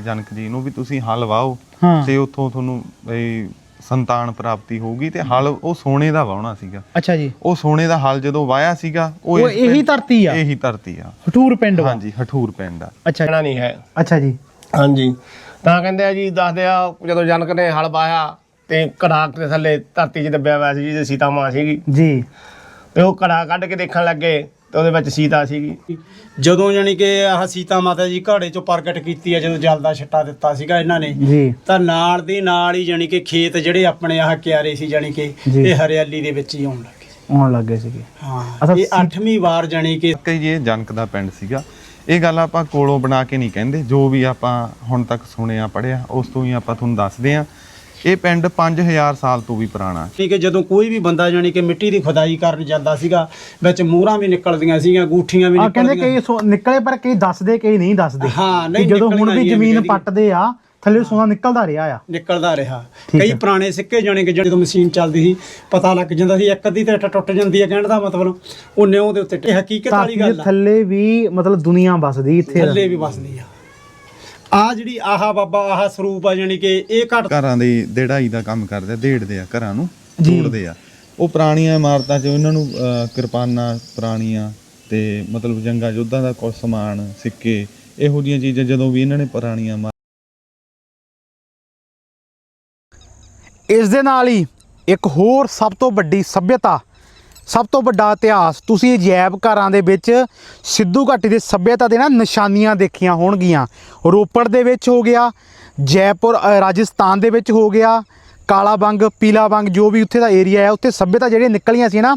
ਜਨਕ ਜੀ ਨੂੰ ਵੀ ਤੁਸੀਂ ਹਲ ਵਾਓ ਹਾਂ। ਤੇ ਉੱਥੋਂ ਤੁਹਾਨੂੰ ਇਹ ਸੰਤਾਨ ਪ੍ਰਾਪਤੀ ਹੋਊਗੀ ਤੇ ਹਲ ਉਹ ਸੋਨੇ ਦਾ ਵਾਉਣਾ ਸੀਗਾ। ਅੱਛਾ ਜੀ। ਉਹ ਸੋਨੇ ਦਾ ਹਲ ਜਦੋਂ ਵਾਇਆ ਸੀਗਾ ਉਹ ਇਸ ਇਹੀ ਪਿੰਡ- ਧਰਤੀ ਆ? ਇਹੀ ਧਰਤੀ ਆ। ਹਟੂਰ ਪਿੰਡ ਵਾ? ਹਾਂਜੀ ਹਠੂਰ ਪਿੰਡ ਆ। ਅੱਛਾ ਕਹਿਣਾ ਨਹੀਂ ਹੈ। ਅੱਛਾ ਜੀ। ਹਾਂਜੀ। ਤਾਂ ਕਹਿੰਦੇ ਆ ਜੀ ਦੱਸਦੇ ਆ ਜਦੋਂ ਜਨਕ ਨੇ ਹਲ ਵਾਇਆ ਤੇ ਕੜਾ ਦੇ ਥੱਲੇ ਧਰਤੀ 'ਚ ਦੱਬਿਆ ਹੋਇਆ ਸੀ ਜਿਹਦੇ ਸੀਤਾ ਮਾਂ ਸੀਗੀ। ਜੀ। ਤੇ ਉਹ ਕੜਾ ਕੱਢ ਕੇ ਦੇਖਣ ਲੱਗੇ। ਤੇ ਉਹਦੇ ਵਿੱਚ ਸੀਤਾ ਸੀਗੀ। ਜਦੋਂ ਯਾਨੀ ਕਿ ਆਹ ਸੀਤਾ ਮਾਤਾ ਜੀ ਘਾੜੇ ਚੋਂ ਪ੍ਰਗਟ ਕੀਤੀ ਹੈ ਜਦੋਂ ਜਲ ਦਾ ਛੱਟਾ ਦਿੱਤਾ ਸੀਗਾ ਇਹਨਾਂ ਨੇ ਜੀ। ਤਾਂ ਨਾਲ ਦੀ ਨਾਲ ਹੀ ਯਾਨੀ ਕਿ ਖੇਤ ਜਿਹੜੇ ਆਪਣੇ ਆਹ ਕਿਆਰੇ ਸੀ ਯਾਨੀ ਕਿ ਜੀ। ਇਹ ਹਰਿਆਲੀ ਦੇ ਵਿੱਚ ਹੀ ਆਉਣ ਲੱਗੇ ਆਉਣ ਲੱਗੇ ਸੀਗੇ। ਹਾਂ ਅੱਛਾ, ਇਹ ਸੀ- 8ਵੀਂ ਵਾਰ ਯਾਨੀ ਕਿ ਕਈ ਇਹ ਜਨਕ ਦਾ ਪਿੰਡ ਸੀਗਾ। ਇਹ ਗੱਲ ਆਪਾਂ ਕੋਲੋਂ ਬਣਾ ਕੇ ਨਹੀਂ ਕਹਿੰਦੇ। ਜੋ ਵੀ ਆਪਾਂ ਹੁਣ ਤੱਕ ਸੁਣਿਆ ਪੜਿਆ ਉਸ ਤੋਂ ਹੀ ਆਪਾਂ ਤੁਹਾਨੂੰ ਦੱਸਦੇ ਆ ਇਹ ਪਿੰਡ 5000 ਸਾਲ ਤੋਂ ਵੀ ਪੁਰਾਣਾ ਯਾਨੀ ਕਿ ਜਦੋਂ ਕੋਈ ਵੀ ਬੰਦਾ ਯਾਨੀ ਕਿ ਮਿੱਟੀ ਦੀ ਖੁਦਾਈ ਕਰਨ ਜਾਂਦਾ ਸੀਗਾ ਵਿੱਚ ਮੂਹਰਾਂ ਵੀ ਨਿਕਲਦੀਆਂ ਸੀਗੀਆਂ ਗੂਠੀਆਂ ਵੀ ਆ ਕਹਿੰਦੇ ਨਿਕਲਦੀਆਂ। ਕਈ ਸੋ- ਨਿਕਲੇ ਪਰ ਕਈ ਦੱਸਦੇ ਕਈ ਨਹੀਂ ਦੱਸਦੇ। ਹਾਂ, ਕਿ ਨਹੀਂ ਜਦੋਂ ਹੁਣ ਨਿਕਲਣਾ ਵੀ ਜ਼ਮੀਨ ਪੱਟਦੇ ਆ ਥੱਲੇ ਸੋਨਾ ਨਿਕਲਦਾ ਰਿਹਾ ਆ। ਨਿਕਲਦਾ ਰਿਹਾ। ਠੀਕ ਕਈ ਹੈ। ਪੁਰਾਣੇ ਸਿੱਕੇ ਜਾਣੇ ਕਿ ਜਦੋਂ ਮਸ਼ੀਨ ਚੱਲਦੀ ਸੀ ਪਤਾ ਲੱਗ ਜਾਂਦਾ ਸੀ ਇੱਕ ਅੱਧੀ ਤੇ ਇੱਟ ਟੁੱਟ ਜਾਂਦੀ ਹੈ ਕਹਿਣ ਦਾ ਮਤਲਬ ਉਹ ਨਿਉ ਦੇ ਉੱਤੇ ਇਹ ਹਕੀਕਤ ਧਰਤੀ ਵਾਲੀ ਦੇ ਗੱਲ ਆ। ਥੱਲੇ ਵੀ ਮਤਲਬ ਦੁਨੀਆ ਵਸਦੀ ਇੱਥੇ। ਥੱਲੇ ਵੀ ਵਸਦੀ ਆ। ਆ ਜਿਹੜੀ ਆਹਾ ਬਾਬਾ ਆਹ ਸਰੂਪ ਆ ਜਾਨੀ ਕਿ ਇਹ ਘਟ ਘਰਾਂ ਦੀ ਦੇੜਾਈ ਦਾ ਕੰਮ ਕਰਦੇ ਆ ਦੇੜਦੇ ਆ ਘਰਾਂ ਨੂੰ। ਤੋੜਦੇ ਆ ਉਹ ਪੁਰਾਣੀਆਂ ਇਮਾਰਤਾਂ 'ਚ ਉਹਨਾਂ ਨੂੰ ਕਿਰਪਾਨਾਂ ਪੁਰਾਣੀਆਂ ਤੇ ਮਤਲਬ ਜੰਗਾ ਯੁੱਧਾਂ ਦਾ ਕੁਝ ਸਮਾਨ ਸਿੱਕੇ ਇਹੋ ਜਿਹੀਆਂ ਚੀਜ਼ਾਂ ਜਦੋਂ ਵੀ ਇਹਨਾਂ ਨੇ ਪੁਰਾਣੀਆਂ ਇਸ ਦੇ ਨਾਲ ਹੀ ਇੱਕ ਹੋਰ ਸਭ ਤੋਂ ਵੱਡੀ ਸਭਿਅਤਾ ਸਭ ਤੋਂ ਵੱਡਾ ਇਤਿਹਾਸ, ਤੁਸੀਂ ਅਜੈਬ ਘਰਾਂ ਦੇ ਵਿੱਚ ਸਿੱਧੂ ਘਾਟੀ ਦੇ ਸਭਿਅਤਾ ਦੇ ਨਾ ਨਿਸ਼ਾਨੀਆਂ ਦੇਖੀਆਂ ਹੋਣਗੀਆਂ। ਰੋਪੜ ਦੇ ਵਿੱਚ ਹੋ ਗਿਆ, ਜੈਪੁਰ ਰਾਜਸਥਾਨ ਦੇ ਵਿੱਚ ਹੋ ਗਿਆ, ਕਾਲਾ ਬੰਗ, ਪੀਲਾ ਬੰਗ, ਜੋ ਵੀ ਉੱਥੇ ਦਾ ਏਰੀਆ ਹੈ, ਉੱਥੇ ਸਭਿਅਤਾ ਜਿਹੜੀਆਂ ਨਿਕਲੀਆਂ ਸੀ ਨਾ,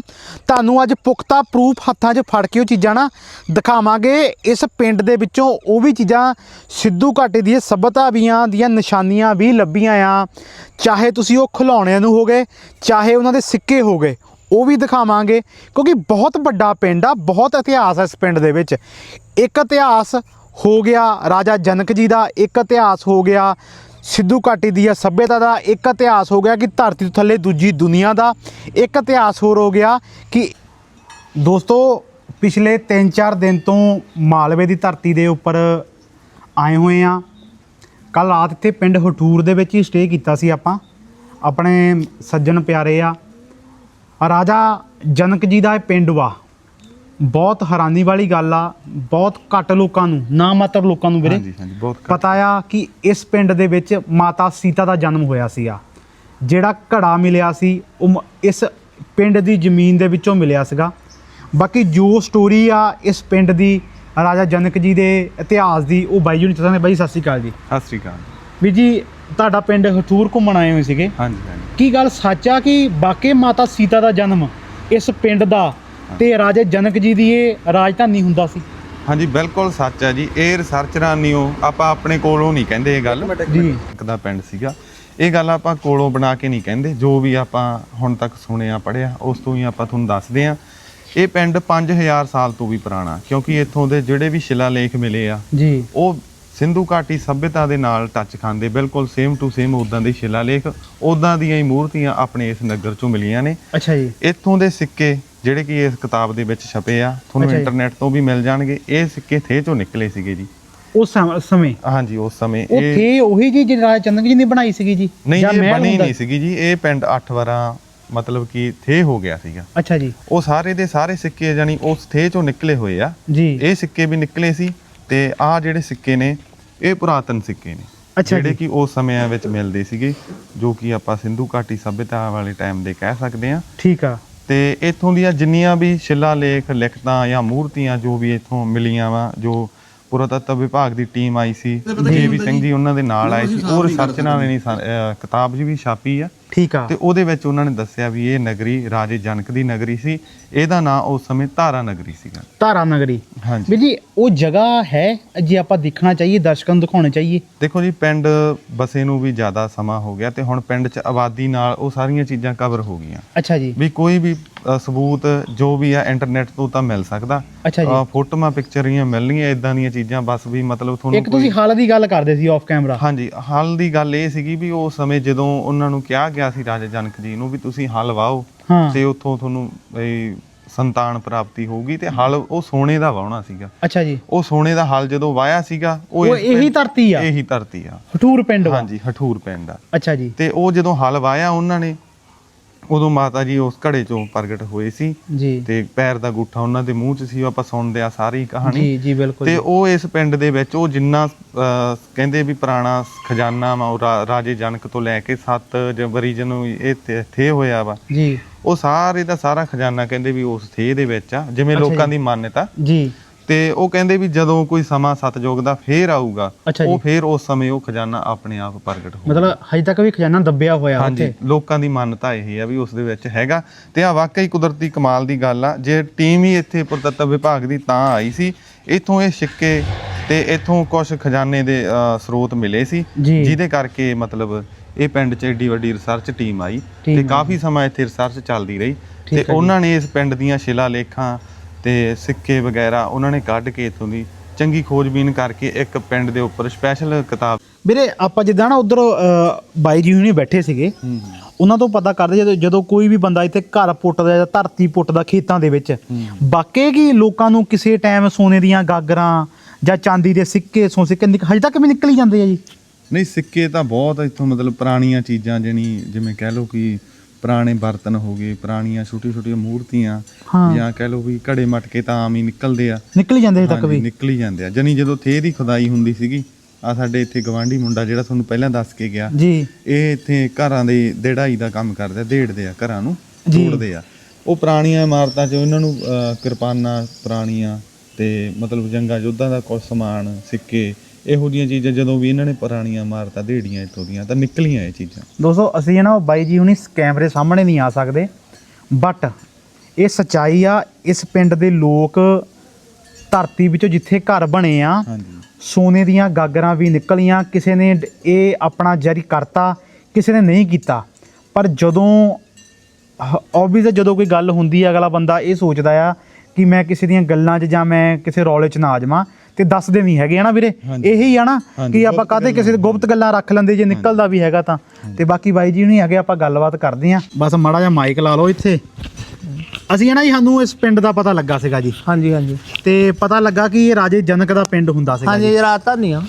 ਤੁਹਾਨੂੰ ਅੱਜ ਪੁਖਤਾ ਪ੍ਰੂਫ ਹੱਥਾਂ 'ਚ ਫੜ ਕੇ ਉਹ ਚੀਜ਼ਾਂ ਨਾ ਦਿਖਾਵਾਂਗੇ। ਇਸ ਪਿੰਡ ਦੇ ਵਿੱਚੋਂ ਉਹ ਵੀ ਚੀਜ਼ਾਂ ਸਿੱਧੂ ਘਾਟੀ ਦੀਆਂ ਸਭਿਅਤਾ ਵੀਆਂ ਦੀਆਂ ਨਿਸ਼ਾਨੀਆਂ ਵੀ ਲੱਭੀਆਂ ਆ। ਚਾਹੇ ਤੁਸੀਂ ਉਹ ਖਿਲੌਣਿਆਂ ਨੂੰ ਹੋਗੇ ਚਾਹੇ ਉਹਨਾਂ ਦੇ ਸਿੱਕੇ ਹੋਗੇ ਉਹ ਵੀ ਦਿਖਾਵਾਂਗੇ, ਕਿਉਂਕਿ ਬਹੁਤ ਵੱਡਾ ਪਿੰਡ ਆ, ਬਹੁਤ ਇਤਿਹਾਸ ਹੈ ਇਸ ਪਿੰਡ ਦੇ ਵਿੱਚ। ਇੱਕ ਇਤਿਹਾਸ ਹੋ ਗਿਆ ਰਾਜਾ ਜਨਕ ਜੀ ਦਾ, ਇੱਕ ਇਤਿਹਾਸ ਹੋ ਗਿਆ ਸਿੱਧੂ ਘਾਟੀ ਦੀ ਸੱਭਿਅਤਾ ਦਾ, ਇੱਕ ਇਤਿਹਾਸ ਹੋ ਗਿਆ ਕਿ ਧਰਤੀ ਤੋਂ ਥੱਲੇ ਦੂਜੀ ਦੁਨੀਆ ਦਾ, ਇੱਕ ਇਤਿਹਾਸ ਹੋਰ ਹੋ ਗਿਆ ਕਿ ਦੋਸਤੋ, ਪਿਛਲੇ 3-4 ਦਿਨ ਤੋਂ ਮਾਲਵੇ ਦੀ ਧਰਤੀ ਦੇ ਉੱਪਰ ਆਏ ਹੋਏ ਆ। ਕੱਲ ਰਾਤ ਇੱਥੇ ਪਿੰਡ ਹਟੂਰ ਦੇ ਵਿੱਚ ਹੀ ਸਟੇ ਕੀਤਾ ਸੀ ਆਪਾਂ। ਆਪਣੇ ਸੱਜਣ ਪਿਆਰੇ ਆ। ਰਾਜਾ ਜਨਕ ਜੀ ਦਾ ਇਹ ਪਿੰਡ ਵਾ। ਬਹੁਤ ਹੈਰਾਨੀ ਵਾਲੀ ਗੱਲ ਆ ਬਹੁਤ ਘੱਟ ਲੋਕਾਂ ਨੂੰ ਨਾ ਮਾਤਰ ਲੋਕਾਂ ਨੂੰ ਵੀਰੇ। ਹਾਂਜੀ ਹਾਂਜੀ ਬਹੁਤ ਘੱਟ। ਪਤਾ ਆ ਕਿ ਇਸ ਪਿੰਡ ਦੇ ਵਿੱਚ ਮਾਤਾ ਸੀਤਾ ਦਾ ਜਨਮ ਹੋਇਆ ਸੀਗਾ ਜਿਹੜਾ ਘੜਾ ਮਿਲਿਆ ਸੀ ਉਹ ਮ- ਇਸ ਪਿੰਡ ਦੀ ਜ਼ਮੀਨ ਦੇ ਵਿੱਚੋਂ ਮਿਲਿਆ ਸੀਗਾ। ਬਾਕੀ ਜੋ ਸਟੋਰੀ ਆ ਇਸ ਪਿੰਡ ਦੀ ਰਾਜਾ ਜਨਕ ਜੀ ਦੇ ਇਤਿਹਾਸ ਦੀ ਉਹ ਬਾਈ ਜੀ ਨੂੰ ਦੱਸਣਗੇ ਬਾਈ ਸਤਿ ਸ਼੍ਰੀ ਅਕਾਲ ਜੀ। ਸਤਿ ਸ੍ਰੀ ਅਕਾਲ ਵੀ ਜੀ ਤੁਹਾਡਾ ਪਿੰਡ ਹਠੂਰ ਘੁੰਮਣ ਆਏ ਹੋਏ ਸੀਗੇ। ਹਾਂਜੀ ਹਾਂਜੀ। ਕੀ ਗੱਲ ਸੱਚ ਆ ਕਿ ਵਾਕਈ ਮਾਤਾ ਸੀਤਾ ਦਾ ਜਨਮ ਇਸ ਪਿੰਡ ਦਾ ਤੇ ਰਾਜੇ ਜਨਕ ਜੀ ਦੀ ਇਹ ਰਾਜਧਾਨੀ ਹੁੰਦਾ ਸੀ? ਹਾਂਜੀ ਬਿਲਕੁਲ ਸੱਚ ਹੈ ਜੀ। ਇਹ ਰਿਸਰਚਰਾਂ ਨਹੀਂ ਉਹ ਆਪਾਂ ਆਪਣੇ ਕੋਲੋਂ ਨਹੀਂ ਕਹਿੰਦੇ ਇਹ ਗੱਲ। ਜੀ। ਇੱਕ ਦਾ ਪਿੰਡ ਸੀਗਾ। ਇਹ ਗੱਲ ਆਪਾਂ ਕੋਲੋਂ ਬਣਾ ਕੇ ਨਹੀਂ ਕਹਿੰਦੇ। ਜੋ ਵੀ ਆਪਾਂ ਹੁਣ ਤੱਕ ਸੁਣਿਆ ਪੜਿਆ ਉਸ ਤੋਂ ਹੀ ਆਪਾਂ ਤੁਹਾਨੂੰ ਦੱਸਦੇ ਆ ਇਹ ਪਿੰਡ 5000 ਸਾਲ ਤੋਂ ਵੀ ਪੁਰਾਣਾ ਕਿਉਂਕਿ ਇੱਥੋਂ ਦੇ ਜਿਹੜੇ ਵੀ ਸ਼ਿਲਾਲੇਖ ਮਿਲੇ ਆ ਜੀ। ਉਹ ਸਿੰਧੂ ਘਾਟੀ ਸਭਿਅਤਾ ਦੇ ਨਾਲ ਟੱਚ ਖਾਂਦੇ ਬਿਲਕੁਲ ਸੇਮ ਟੂ ਸੇਮ ਉਦਾਂ ਦੇ ਸ਼ਿਲਾਲੇਖ ਉਦਾਂ ਦੀਆਂ ਹੀ ਮੂਰਤੀਆਂ ਆਪਣੇ ਇਸ ਨਗਰ ਚੋਂ ਮਿਲੀਆਂ ਨੇ। ਅੱਛਾ ਜੀ। ਇੱਥੋਂ ਦੇ ਸਿੱਕੇ ਜਿਹੜੇ ਕਿ ਇਸ ਕਿਤਾਬ ਦੇ ਵਿੱਚ ਛਪੇ ਆ ਤੁਹਾਨੂੰ। ਇੰਟਰਨੈਟ ਤੋਂ ਵੀ ਮਿਲ ਜਾਣਗੇ। ਇਹ ਸਿੱਕੇ ਥੇ ਚੋਂ ਨਿਕਲੇ ਸੀਗੇ ਜੀ। ਉਸ ਸਮ- ਹਾਂਜੀ ਉਸ ਸਮੇਂ। ਉਹ ਇਹ ਥੇ ਉਹੀ ਜੀ ਜਿਹੜੀ ਰਾਜਾ ਚੰਦਨ ਜੀ ਨੇ ਬਣਾਈ ਸੀਗੀ ਜੀ ਨਹੀਂ ਇਹ ਬਣੀ? ਨਹੀਂ ਸੀਗੀ ਜੀ। ਇਹ ਪਿੰਡ 8 ਵਾਰਾਂ ਮਤਲਬ ਕਿ ਥੇ ਹੋ ਗਿਆ ਸੀਗਾ। ਅੱਛਾ ਜੀ। ਉਹ ਸਾਰੇ ਦੇ ਸਾਰੇ ਸਿੱਕੇ ਜਾਨੀ ਉਸ ਥੇ ਚੋਂ ਨਿਕਲੇ ਹੋਏ ਆ। ਜੀ। ਇਹ ਸਿੱਕੇ ਵੀ ਨਿਕਲੇ ਸੀ ਤੇ ਆ ਜਿਹੜੇ ਸਿੱਕੇ ਨੇ ਇਹ ਪੁਰਾਤਨ ਸਿੱਕੇ ਨੇ ਅੱਛਾ ਜਿਹੜੇ। ਕਿ ਉਸ ਸਮਿਆਂ ਵਿੱਚ ਮਿਲਦੇ ਸੀਗੇ ਜੋ ਕਿ ਆਪਾਂ ਸਿੰਧੂ ਘਾਟੀ ਸਭਿਅਤਾ ਵਾਲੇ ਟਾਈਮ ਦੇ ਕਹਿ ਸਕਦੇ ਆ ਠੀਕ ਆ। ਤੇ ਇੱਥੋਂ ਦੀਆਂ ਜਿੰਨੀਆਂ ਵੀ ਸ਼ਿਲਾਲੇਖ ਲਿਖਤਾਂ ਜਾਂ ਮੂਰਤੀਆਂ ਜੋ ਵੀ ਇੱਥੋਂ ਮਿਲੀਆਂ ਵਾ ਜੋ ਪੁਰਾਤੱਤਵ ਵਿਭਾਗ ਦੀ ਟੀਮ ਆਈ ਸੀ ਜੀਵੀ ਸਿੰਘ ਜੀ? ਉਹਨਾਂ ਦੇ ਨਾਲ ਆਏ ਸੀ ਉਹ ਰਿਸਰਚਰਾਂ ਨੇ ਨਹੀਂ ਸਾ- ਅਹ ਕਿਤਾਬ ਜੀ ਵੀ ਛਾਪੀ ਆ। ਠੀਕ ਆ। ਤੇ ਉਹਦੇ ਵਿੱਚ ਉਹਨਾਂ ਨੇ ਦੱਸਿਆ ਵੀ ਇਹ ਨਗਰੀ ਰਾਜੇ ਜਨਕ ਦੀ ਨਗਰੀ ਸੀ। ਇਹਦਾ ਨਾਂ ਉਸ ਸਮੇਂ ਧਾਰਾ ਨਗਰੀ ਸੀਗਾ। ਧਾਰਾ ਨਗਰੀ। ਹਾਂਜੀ। ਵੀ ਜੀ ਉਹ ਜਗ੍ਹਾ ਹੈ ਜੇ ਆਪਾਂ ਦੇਖਣਾ ਚਾਹੀਏ ਦਰਸ਼ਕਾਂ ਨੂੰ ਦਿਖਾਉਣਾ ਚਾਹੀਏ? ਦੇਖੋ ਜੀ ਪਿੰਡ ਬਸੇ ਨੂੰ ਵੀ ਜ਼ਿਆਦਾ ਸਮਾਂ ਹੋ ਗਿਆ ਤੇ ਹੁਣ ਪਿੰਡ 'ਚ ਆਬਾਦੀ ਨਾਲ ਉਹ ਸਾਰੀਆਂ ਚੀਜ਼ਾਂ ਕਵਰ ਹੋ ਗਈਆਂ। ਅੱਛਾ ਜੀ। ਵੀ ਕੋਈ ਵੀ ਅ, ਸਬੂਤ ਜੋ ਵੀ ਆ ਇੰਟਰਨੈਟ ਤੋਂ ਤਾਂ ਮਿਲ ਸਕਦਾ। ਅੱਛਾ ਜੀ। ਅ, ਫੋਟੋਆਂ ਪਿਕਚਰੀਆਂ ਮਿਲਣਗੀਆਂ ਇਦਾਂ ਦੀਆਂ ਚੀਜ਼ਾਂ ਬਸ ਵੀ ਮਤਲਬ ਤੁਹਾਨੂੰ ਇੱਕ ਤੁਸੀਂ ਹਾਲ ਦੀ ਗੱਲ ਕਰਦੇ ਸੀ ਆਫ ਕੈਮਰਾ ਹਾਂਜੀ ਹਲ ਦੀ ਗੱਲ ਇਹ ਸੀਗੀ ਵੀ ਉਸ ਸਮੇਂ ਜਦੋਂ ਉਹਨਾਂ ਨੂੰ ਕਿਹਾ ਗਿਆ ਸੀ ਰਾਜਾ ਜਨਕ ਜੀ ਨੂੰ ਵੀ ਤੁਸੀਂ ਹਲ ਵਾਓ ਹਾਂ। ਤੇ ਉੱਥੋਂ ਤੁਹਾਨੂੰ ਇਹ ਸੰਤਾਨ ਪ੍ਰਾਪਤੀ ਹੋਊਗੀ ਤੇ ਹਲ ਉਹ ਸੋਨੇ ਦਾ ਵਾਹੁਣਾ ਸੀਗਾ। ਅੱਛਾ ਜੀ। ਉਹ ਸੋਨੇ ਦਾ ਹਲ ਜਦੋਂ ਵਾਇਆ ਸੀਗਾ ਉਹ ਇਹੀ ਧਰਤੀ ਆ? ਇਹੀ ਧਰਤੀ ਆ। ਹਟੂਰ ਪਿੰਡ ਹਾਂਜੀ ਹਠੂਰ ਪਿੰਡ ਆ। ਅੱਛਾ ਜੀ। ਤੇ ਉਹ ਜਦੋਂ ਹਲ ਵਾਇਆ ਉਹਨਾਂ ਨੇ ਉਦੋਂ ਮਾਤਾ ਜੀ ਉਸ ਘੜੇ ਚੋਂ ਪ੍ਰਗਟ ਹੋਏ ਸੀ ਜੀ। ਤੇ ਪੈਰ ਦਾ ਗੁੱਠਾ ਉਹਨਾਂ ਦੇ ਮੂੰਹ 'ਚ ਸੀ ਆਪਾਂ ਸੁਣਦੇ ਆ ਸਾਰੀ ਕਹਾਣੀ। ਜੀ ਜੀ ਬਿਲਕੁਲ ਤੇ। ਉਹ ਇਸ ਪਿੰਡ ਦੇ ਵਿੱਚ ਉਹ ਜਿੰਨਾ ਅਹ, ਕਹਿੰਦੇ ਵੀ ਪੁਰਾਣਾ ਖਜ਼ਾਨਾ ਵਾ ਉਹ ਰਾ- ਰਾਜੇ ਜਨਕ ਤੋਂ ਲੈ ਕੇ ਸੱਤ ਜਨਵਰੀ ਨੂੰ ਇਹ ਥੇ- ਥੇ ਹੋਇਆ ਵਾ। ਜੀ। ਉਹ ਸਾਰੇ ਦਾ ਸਾਰਾ ਖਜ਼ਾਨਾ ਕਹਿੰਦੇ ਵੀ ਉਸ ਥੇ ਦੇ ਵਿੱਚ ਆ ਜਿਵੇਂ ਅੱਛਾ ਲੋਕਾਂ ਜੀ। ਦੀ ਮਾਨਤਾ। ਜੀ। ਤੇ ਉਹ ਕਹਿੰਦੇ ਵੀ ਜਦੋਂ ਕੋਈ ਸਮਾਂ ਸਤਜੁਗ ਦਾ ਫੇਰ ਆਊਗਾ ਅੱਛਾ ਜੀ। ਉਹ ਫੇਰ ਉਸ ਸਮੇਂ ਉਹ ਖਜ਼ਾਨਾ ਆਪਣੇ ਆਪ ਪ੍ਰਗਟ ਹੋ ਮਤਲਬ ਹਜੇ ਤੱਕ ਵੀ ਖਜ਼ਾਨਾ ਦੱਬਿਆ ਹੋਇਆ ਹਾਂਜੀ ਉੱਥੇ ਲੋਕਾਂ ਦੀ ਮਾਨਤਾ ਇਹ ਆ ਵੀ ਉਸ ਦੇ ਵਿੱਚ ਹੈਗਾ ਤੇ ਆ ਵਾਕਈ ਕੁਦਰਤੀ ਕਮਾਲ ਦੀ ਗੱਲ ਆ ਜੇ ਟੀਮ ਹੀ ਇੱਥੇ ਪੁਰਾਤੱਤਵ ਵਿਭਾਗ ਦੀ ਤਾਂ ਆਈ ਸੀ ਇੱਥੋਂ ਇਹ ਸਿੱਕੇ ਤੇ ਇੱਥੋਂ ਕੁਝ ਖਜ਼ਾਨੇ ਦੇ ਅ, ਸਰੋਤ ਮਿਲੇ ਸੀ ਜੀ। ਜਿਹਦੇ ਕਰਕੇ ਮਤਲਬ ਇਹ ਪਿੰਡ 'ਚ ਏਡੀ ਵੱਡੀ ਰਿਸਰਚ ਟੀਮ ਆਈ ਟੀਮ ਤੇ ਆਈ। ਕਾਫੀ ਸਮਾਂ ਇੱਥੇ ਰਿਸਰਚ ਚੱਲਦੀ ਰਹੀ ਠੀਕ ਹੈ ਤੇ ਜੀ। ਉਹਨਾਂ ਨੇ ਇਸ ਪਿੰਡ ਦੀਆਂ ਸ਼ਿਲਾ ਲੇਖਾਂ ਤੇ ਸਿੱਕੇ ਵਗੈਰਾ ਉਹਨਾਂ ਨੇ ਕੱਢ ਕੇ ਇੱਥੋਂ ਦੀ ਚੰਗੀ ਖੋਜਬੀਨ ਕਰਕੇ ਇੱਕ ਪਿੰਡ ਦੇ ਉੱਪਰ ਸਪੈਸ਼ਲ ਕਿਤਾਬ ਵੀਰੇ ਆਪਾਂ ਜਿੱਦਾਂ ਨਾ ਉਧਰ ਬਾਈ ਜੀ ਹੁਣੀ ਬੈਠੇ ਸੀਗੇ। ਉਹਨਾਂ ਤੋਂ ਪਤਾ ਕਰਦੇ ਜਦੋਂ ਜਦੋਂ ਕੋਈ ਵੀ ਬੰਦਾ ਇੱਥੇ ਘਰ ਪੁੱਟਦਾ ਜਾਂ ਧਰਤੀ ਪੁੱਟਦਾ ਖੇਤਾਂ ਦੇ ਵਿੱਚ ਵਾਕਈ ਕੀ ਲੋਕਾਂ ਨੂੰ ਕਿਸੇ ਟਾਈਮ ਸੋਨੇ ਦੀਆਂ ਗਾਗਰਾਂ ਜਾਂ ਚਾਂਦੀ ਦੇ ਸਿੱਕੇ ਸੋ ਸਿੱਕੇ ਹਜੇ ਤੱਕ ਵੀ ਨਿਕਲ ਹੀ ਜਾਂਦੇ ਆ ਜੀ? ਨਹੀਂ ਸਿੱਕੇ ਤਾਂ ਬਹੁਤ ਇੱਥੋਂ ਮਤਲਬ ਪੁਰਾਣੀਆਂ ਚੀਜ਼ਾਂ ਜਣੀ ਜਿਵੇਂ ਕਹਿ ਲਓ ਕਿ ਪੁਰਾਣੇ ਬਰਤਨ ਹੋ ਗਏ ਪੁਰਾਣੀਆਂ ਛੋਟੀ ਛੋਟੀਆਂ ਮੂਰਤੀਆਂ ਹਾਂ। ਜਾਂ ਕਹਿ ਲਓ ਵੀ ਘੜੇ ਮਟਕੇ ਤਾਂ ਆਮ ਹੀ ਨਿਕਲਦੇ ਆ। ਨਿਕਲ ਹੀ ਜਾਂਦੇ ਹਜੇ ਤੱਕ ਹਾਂਜੀ, ਵੀ ਨਿਕਲ ਹੀ ਜਾਂਦੇ ਆ। ਜਣੀ ਜਦੋਂ ਥੇ ਦੀ ਖੁਦਾਈ ਹੁੰਦੀ ਸੀਗੀ ਆ ਸਾਡੇ ਇੱਥੇ ਗਵਾਂਢੀ ਮੁੰਡਾ ਜਿਹੜਾ ਤੁਹਾਨੂੰ ਪਹਿਲਾਂ ਦੱਸ ਕੇ ਗਿਆ ਜੀ। ਇਹ ਇੱਥੇ ਘਰਾਂ ਦੇ ਦੇੜਾਈ ਦਾ ਕੰਮ ਕਰਦਾ ਦੇੜਦੇ ਆ ਘਰਾਂ ਨੂੰ ਜੀ। ਤੋੜਦੇ ਆ। ਉਹ ਪੁਰਾਣੀਆਂ ਇਮਾਰਤਾਂ 'ਚ ਉਹਨਾਂ ਨੂੰ ਅਹ, ਕਿਰਪਾਨਾਂ ਪੁਰਾਣੀਆਂ ਤੇ ਮਤਲਬ ਜੰਗਾ ਯੁੱਧਾਂ ਦਾ ਕੁਝ ਸਮਾਨ ਸਿੱਕੇ ਇਹੋ ਜਿਹੀਆਂ ਚੀਜ਼ਾਂ ਜਦੋਂ ਵੀ ਇਹਨਾਂ ਨੇ ਪੁਰਾਣੀਆਂ ਇਮਾਰਤਾਂ ਦੇੜੀਆਂ ਇੱਥੋਂ ਦੀਆਂ ਤਾਂ ਨਿਕਲੀਆਂ ਇਹ ਚੀਜ਼ਾਂ। ਦੋਸਤੋ ਅਸੀਂ ਹੈ ਨਾ ਉਹ ਬਾਈ ਜੀ ਹੁਣੀ ਕੈਮਰੇ ਸਾਹਮਣੇ ਨਹੀਂ ਆ ਸਕਦੇ ਬਟ ਇਹ ਸਚਾਈ ਆ ਇਸ ਪਿੰਡ ਦੇ ਲੋਕ ਧਰਤੀ ਵਿੱਚੋਂ ਜਿੱਥੇ ਘਰ ਬਣੇ ਆ ਹਾਂਜੀ। ਸੋਨੇ ਦੀਆਂ ਗਾਗਰਾਂ ਵੀ ਨਿਕਲੀਆਂ ਕਿਸੇ ਨੇ ਇਹ ਆਪਣਾ ਜਾਰੀ ਕਰਤਾ ਕਿਸੇ ਨੇ ਨਹੀਂ ਕੀਤਾ। ਪਰ ਜਦੋਂ ਆਬਵੀਅਸ ਜਦੋਂ ਕੋਈ ਗੱਲ ਹੁੰਦੀ ਹੈ ਅਗਲਾ ਬੰਦਾ ਇਹ ਸੋਚਦਾ ਆ ਕਿ ਮੈਂ ਕਿਸੇ ਦੀਆਂ ਗੱਲਾਂ 'ਚ ਜਾਂ ਮੈਂ ਕਿਸੇ ਰੌਲੇ 'ਚ ਨਾ ਆ ਜਾਵਾਂ ਤੇ ਦੱਸਦੇ ਨਹੀਂ ਹੈਗੇ ਆ ਨਾ ਵੀਰੇ। ਇਹੀ ਆ ਨਾ ਕਿ ਆਪਾਂ ਕਾਹਤੇ ਕਿਸੇ ਦੇ ਗੁਪਤ ਗੱਲਾਂ ਰੱਖ ਲੈਂਦੇ ਜੇ ਨਿਕਲਦਾ ਵੀ ਹੈਗਾ ਤਾਂ। ਤੇ ਬਾਕੀ ਬਾਈ ਜੀ ਨਹੀਂ ਹੈਗੇ ਆਪਾਂ ਗੱਲਬਾਤ ਕਰਦੇ ਆ ਬਸ ਮਾੜਾ ਜਿਹਾ ਮਾਈਕ ਲਾ ਲਓ ਇੱਥੇ। ਅਸੀਂ ਹੈ ਨਾ ਜੀ ਸਾਨੂੰ ਇਸ ਪਿੰਡ ਦਾ ਪਤਾ ਲੱਗਾ ਸੀਗਾ ਜੀ। ਹਾਂਜੀ ਹਾਂਜੀ। ਤੇ ਪਤਾ ਲੱਗਾ ਕਿ ਇਹ ਰਾਜੇ ਜਨਕ ਦਾ ਪਿੰਡ ਹੁੰਦਾ ਸੀਗਾ ਹਾਂਜੀ ਨਹੀਂ ਆ।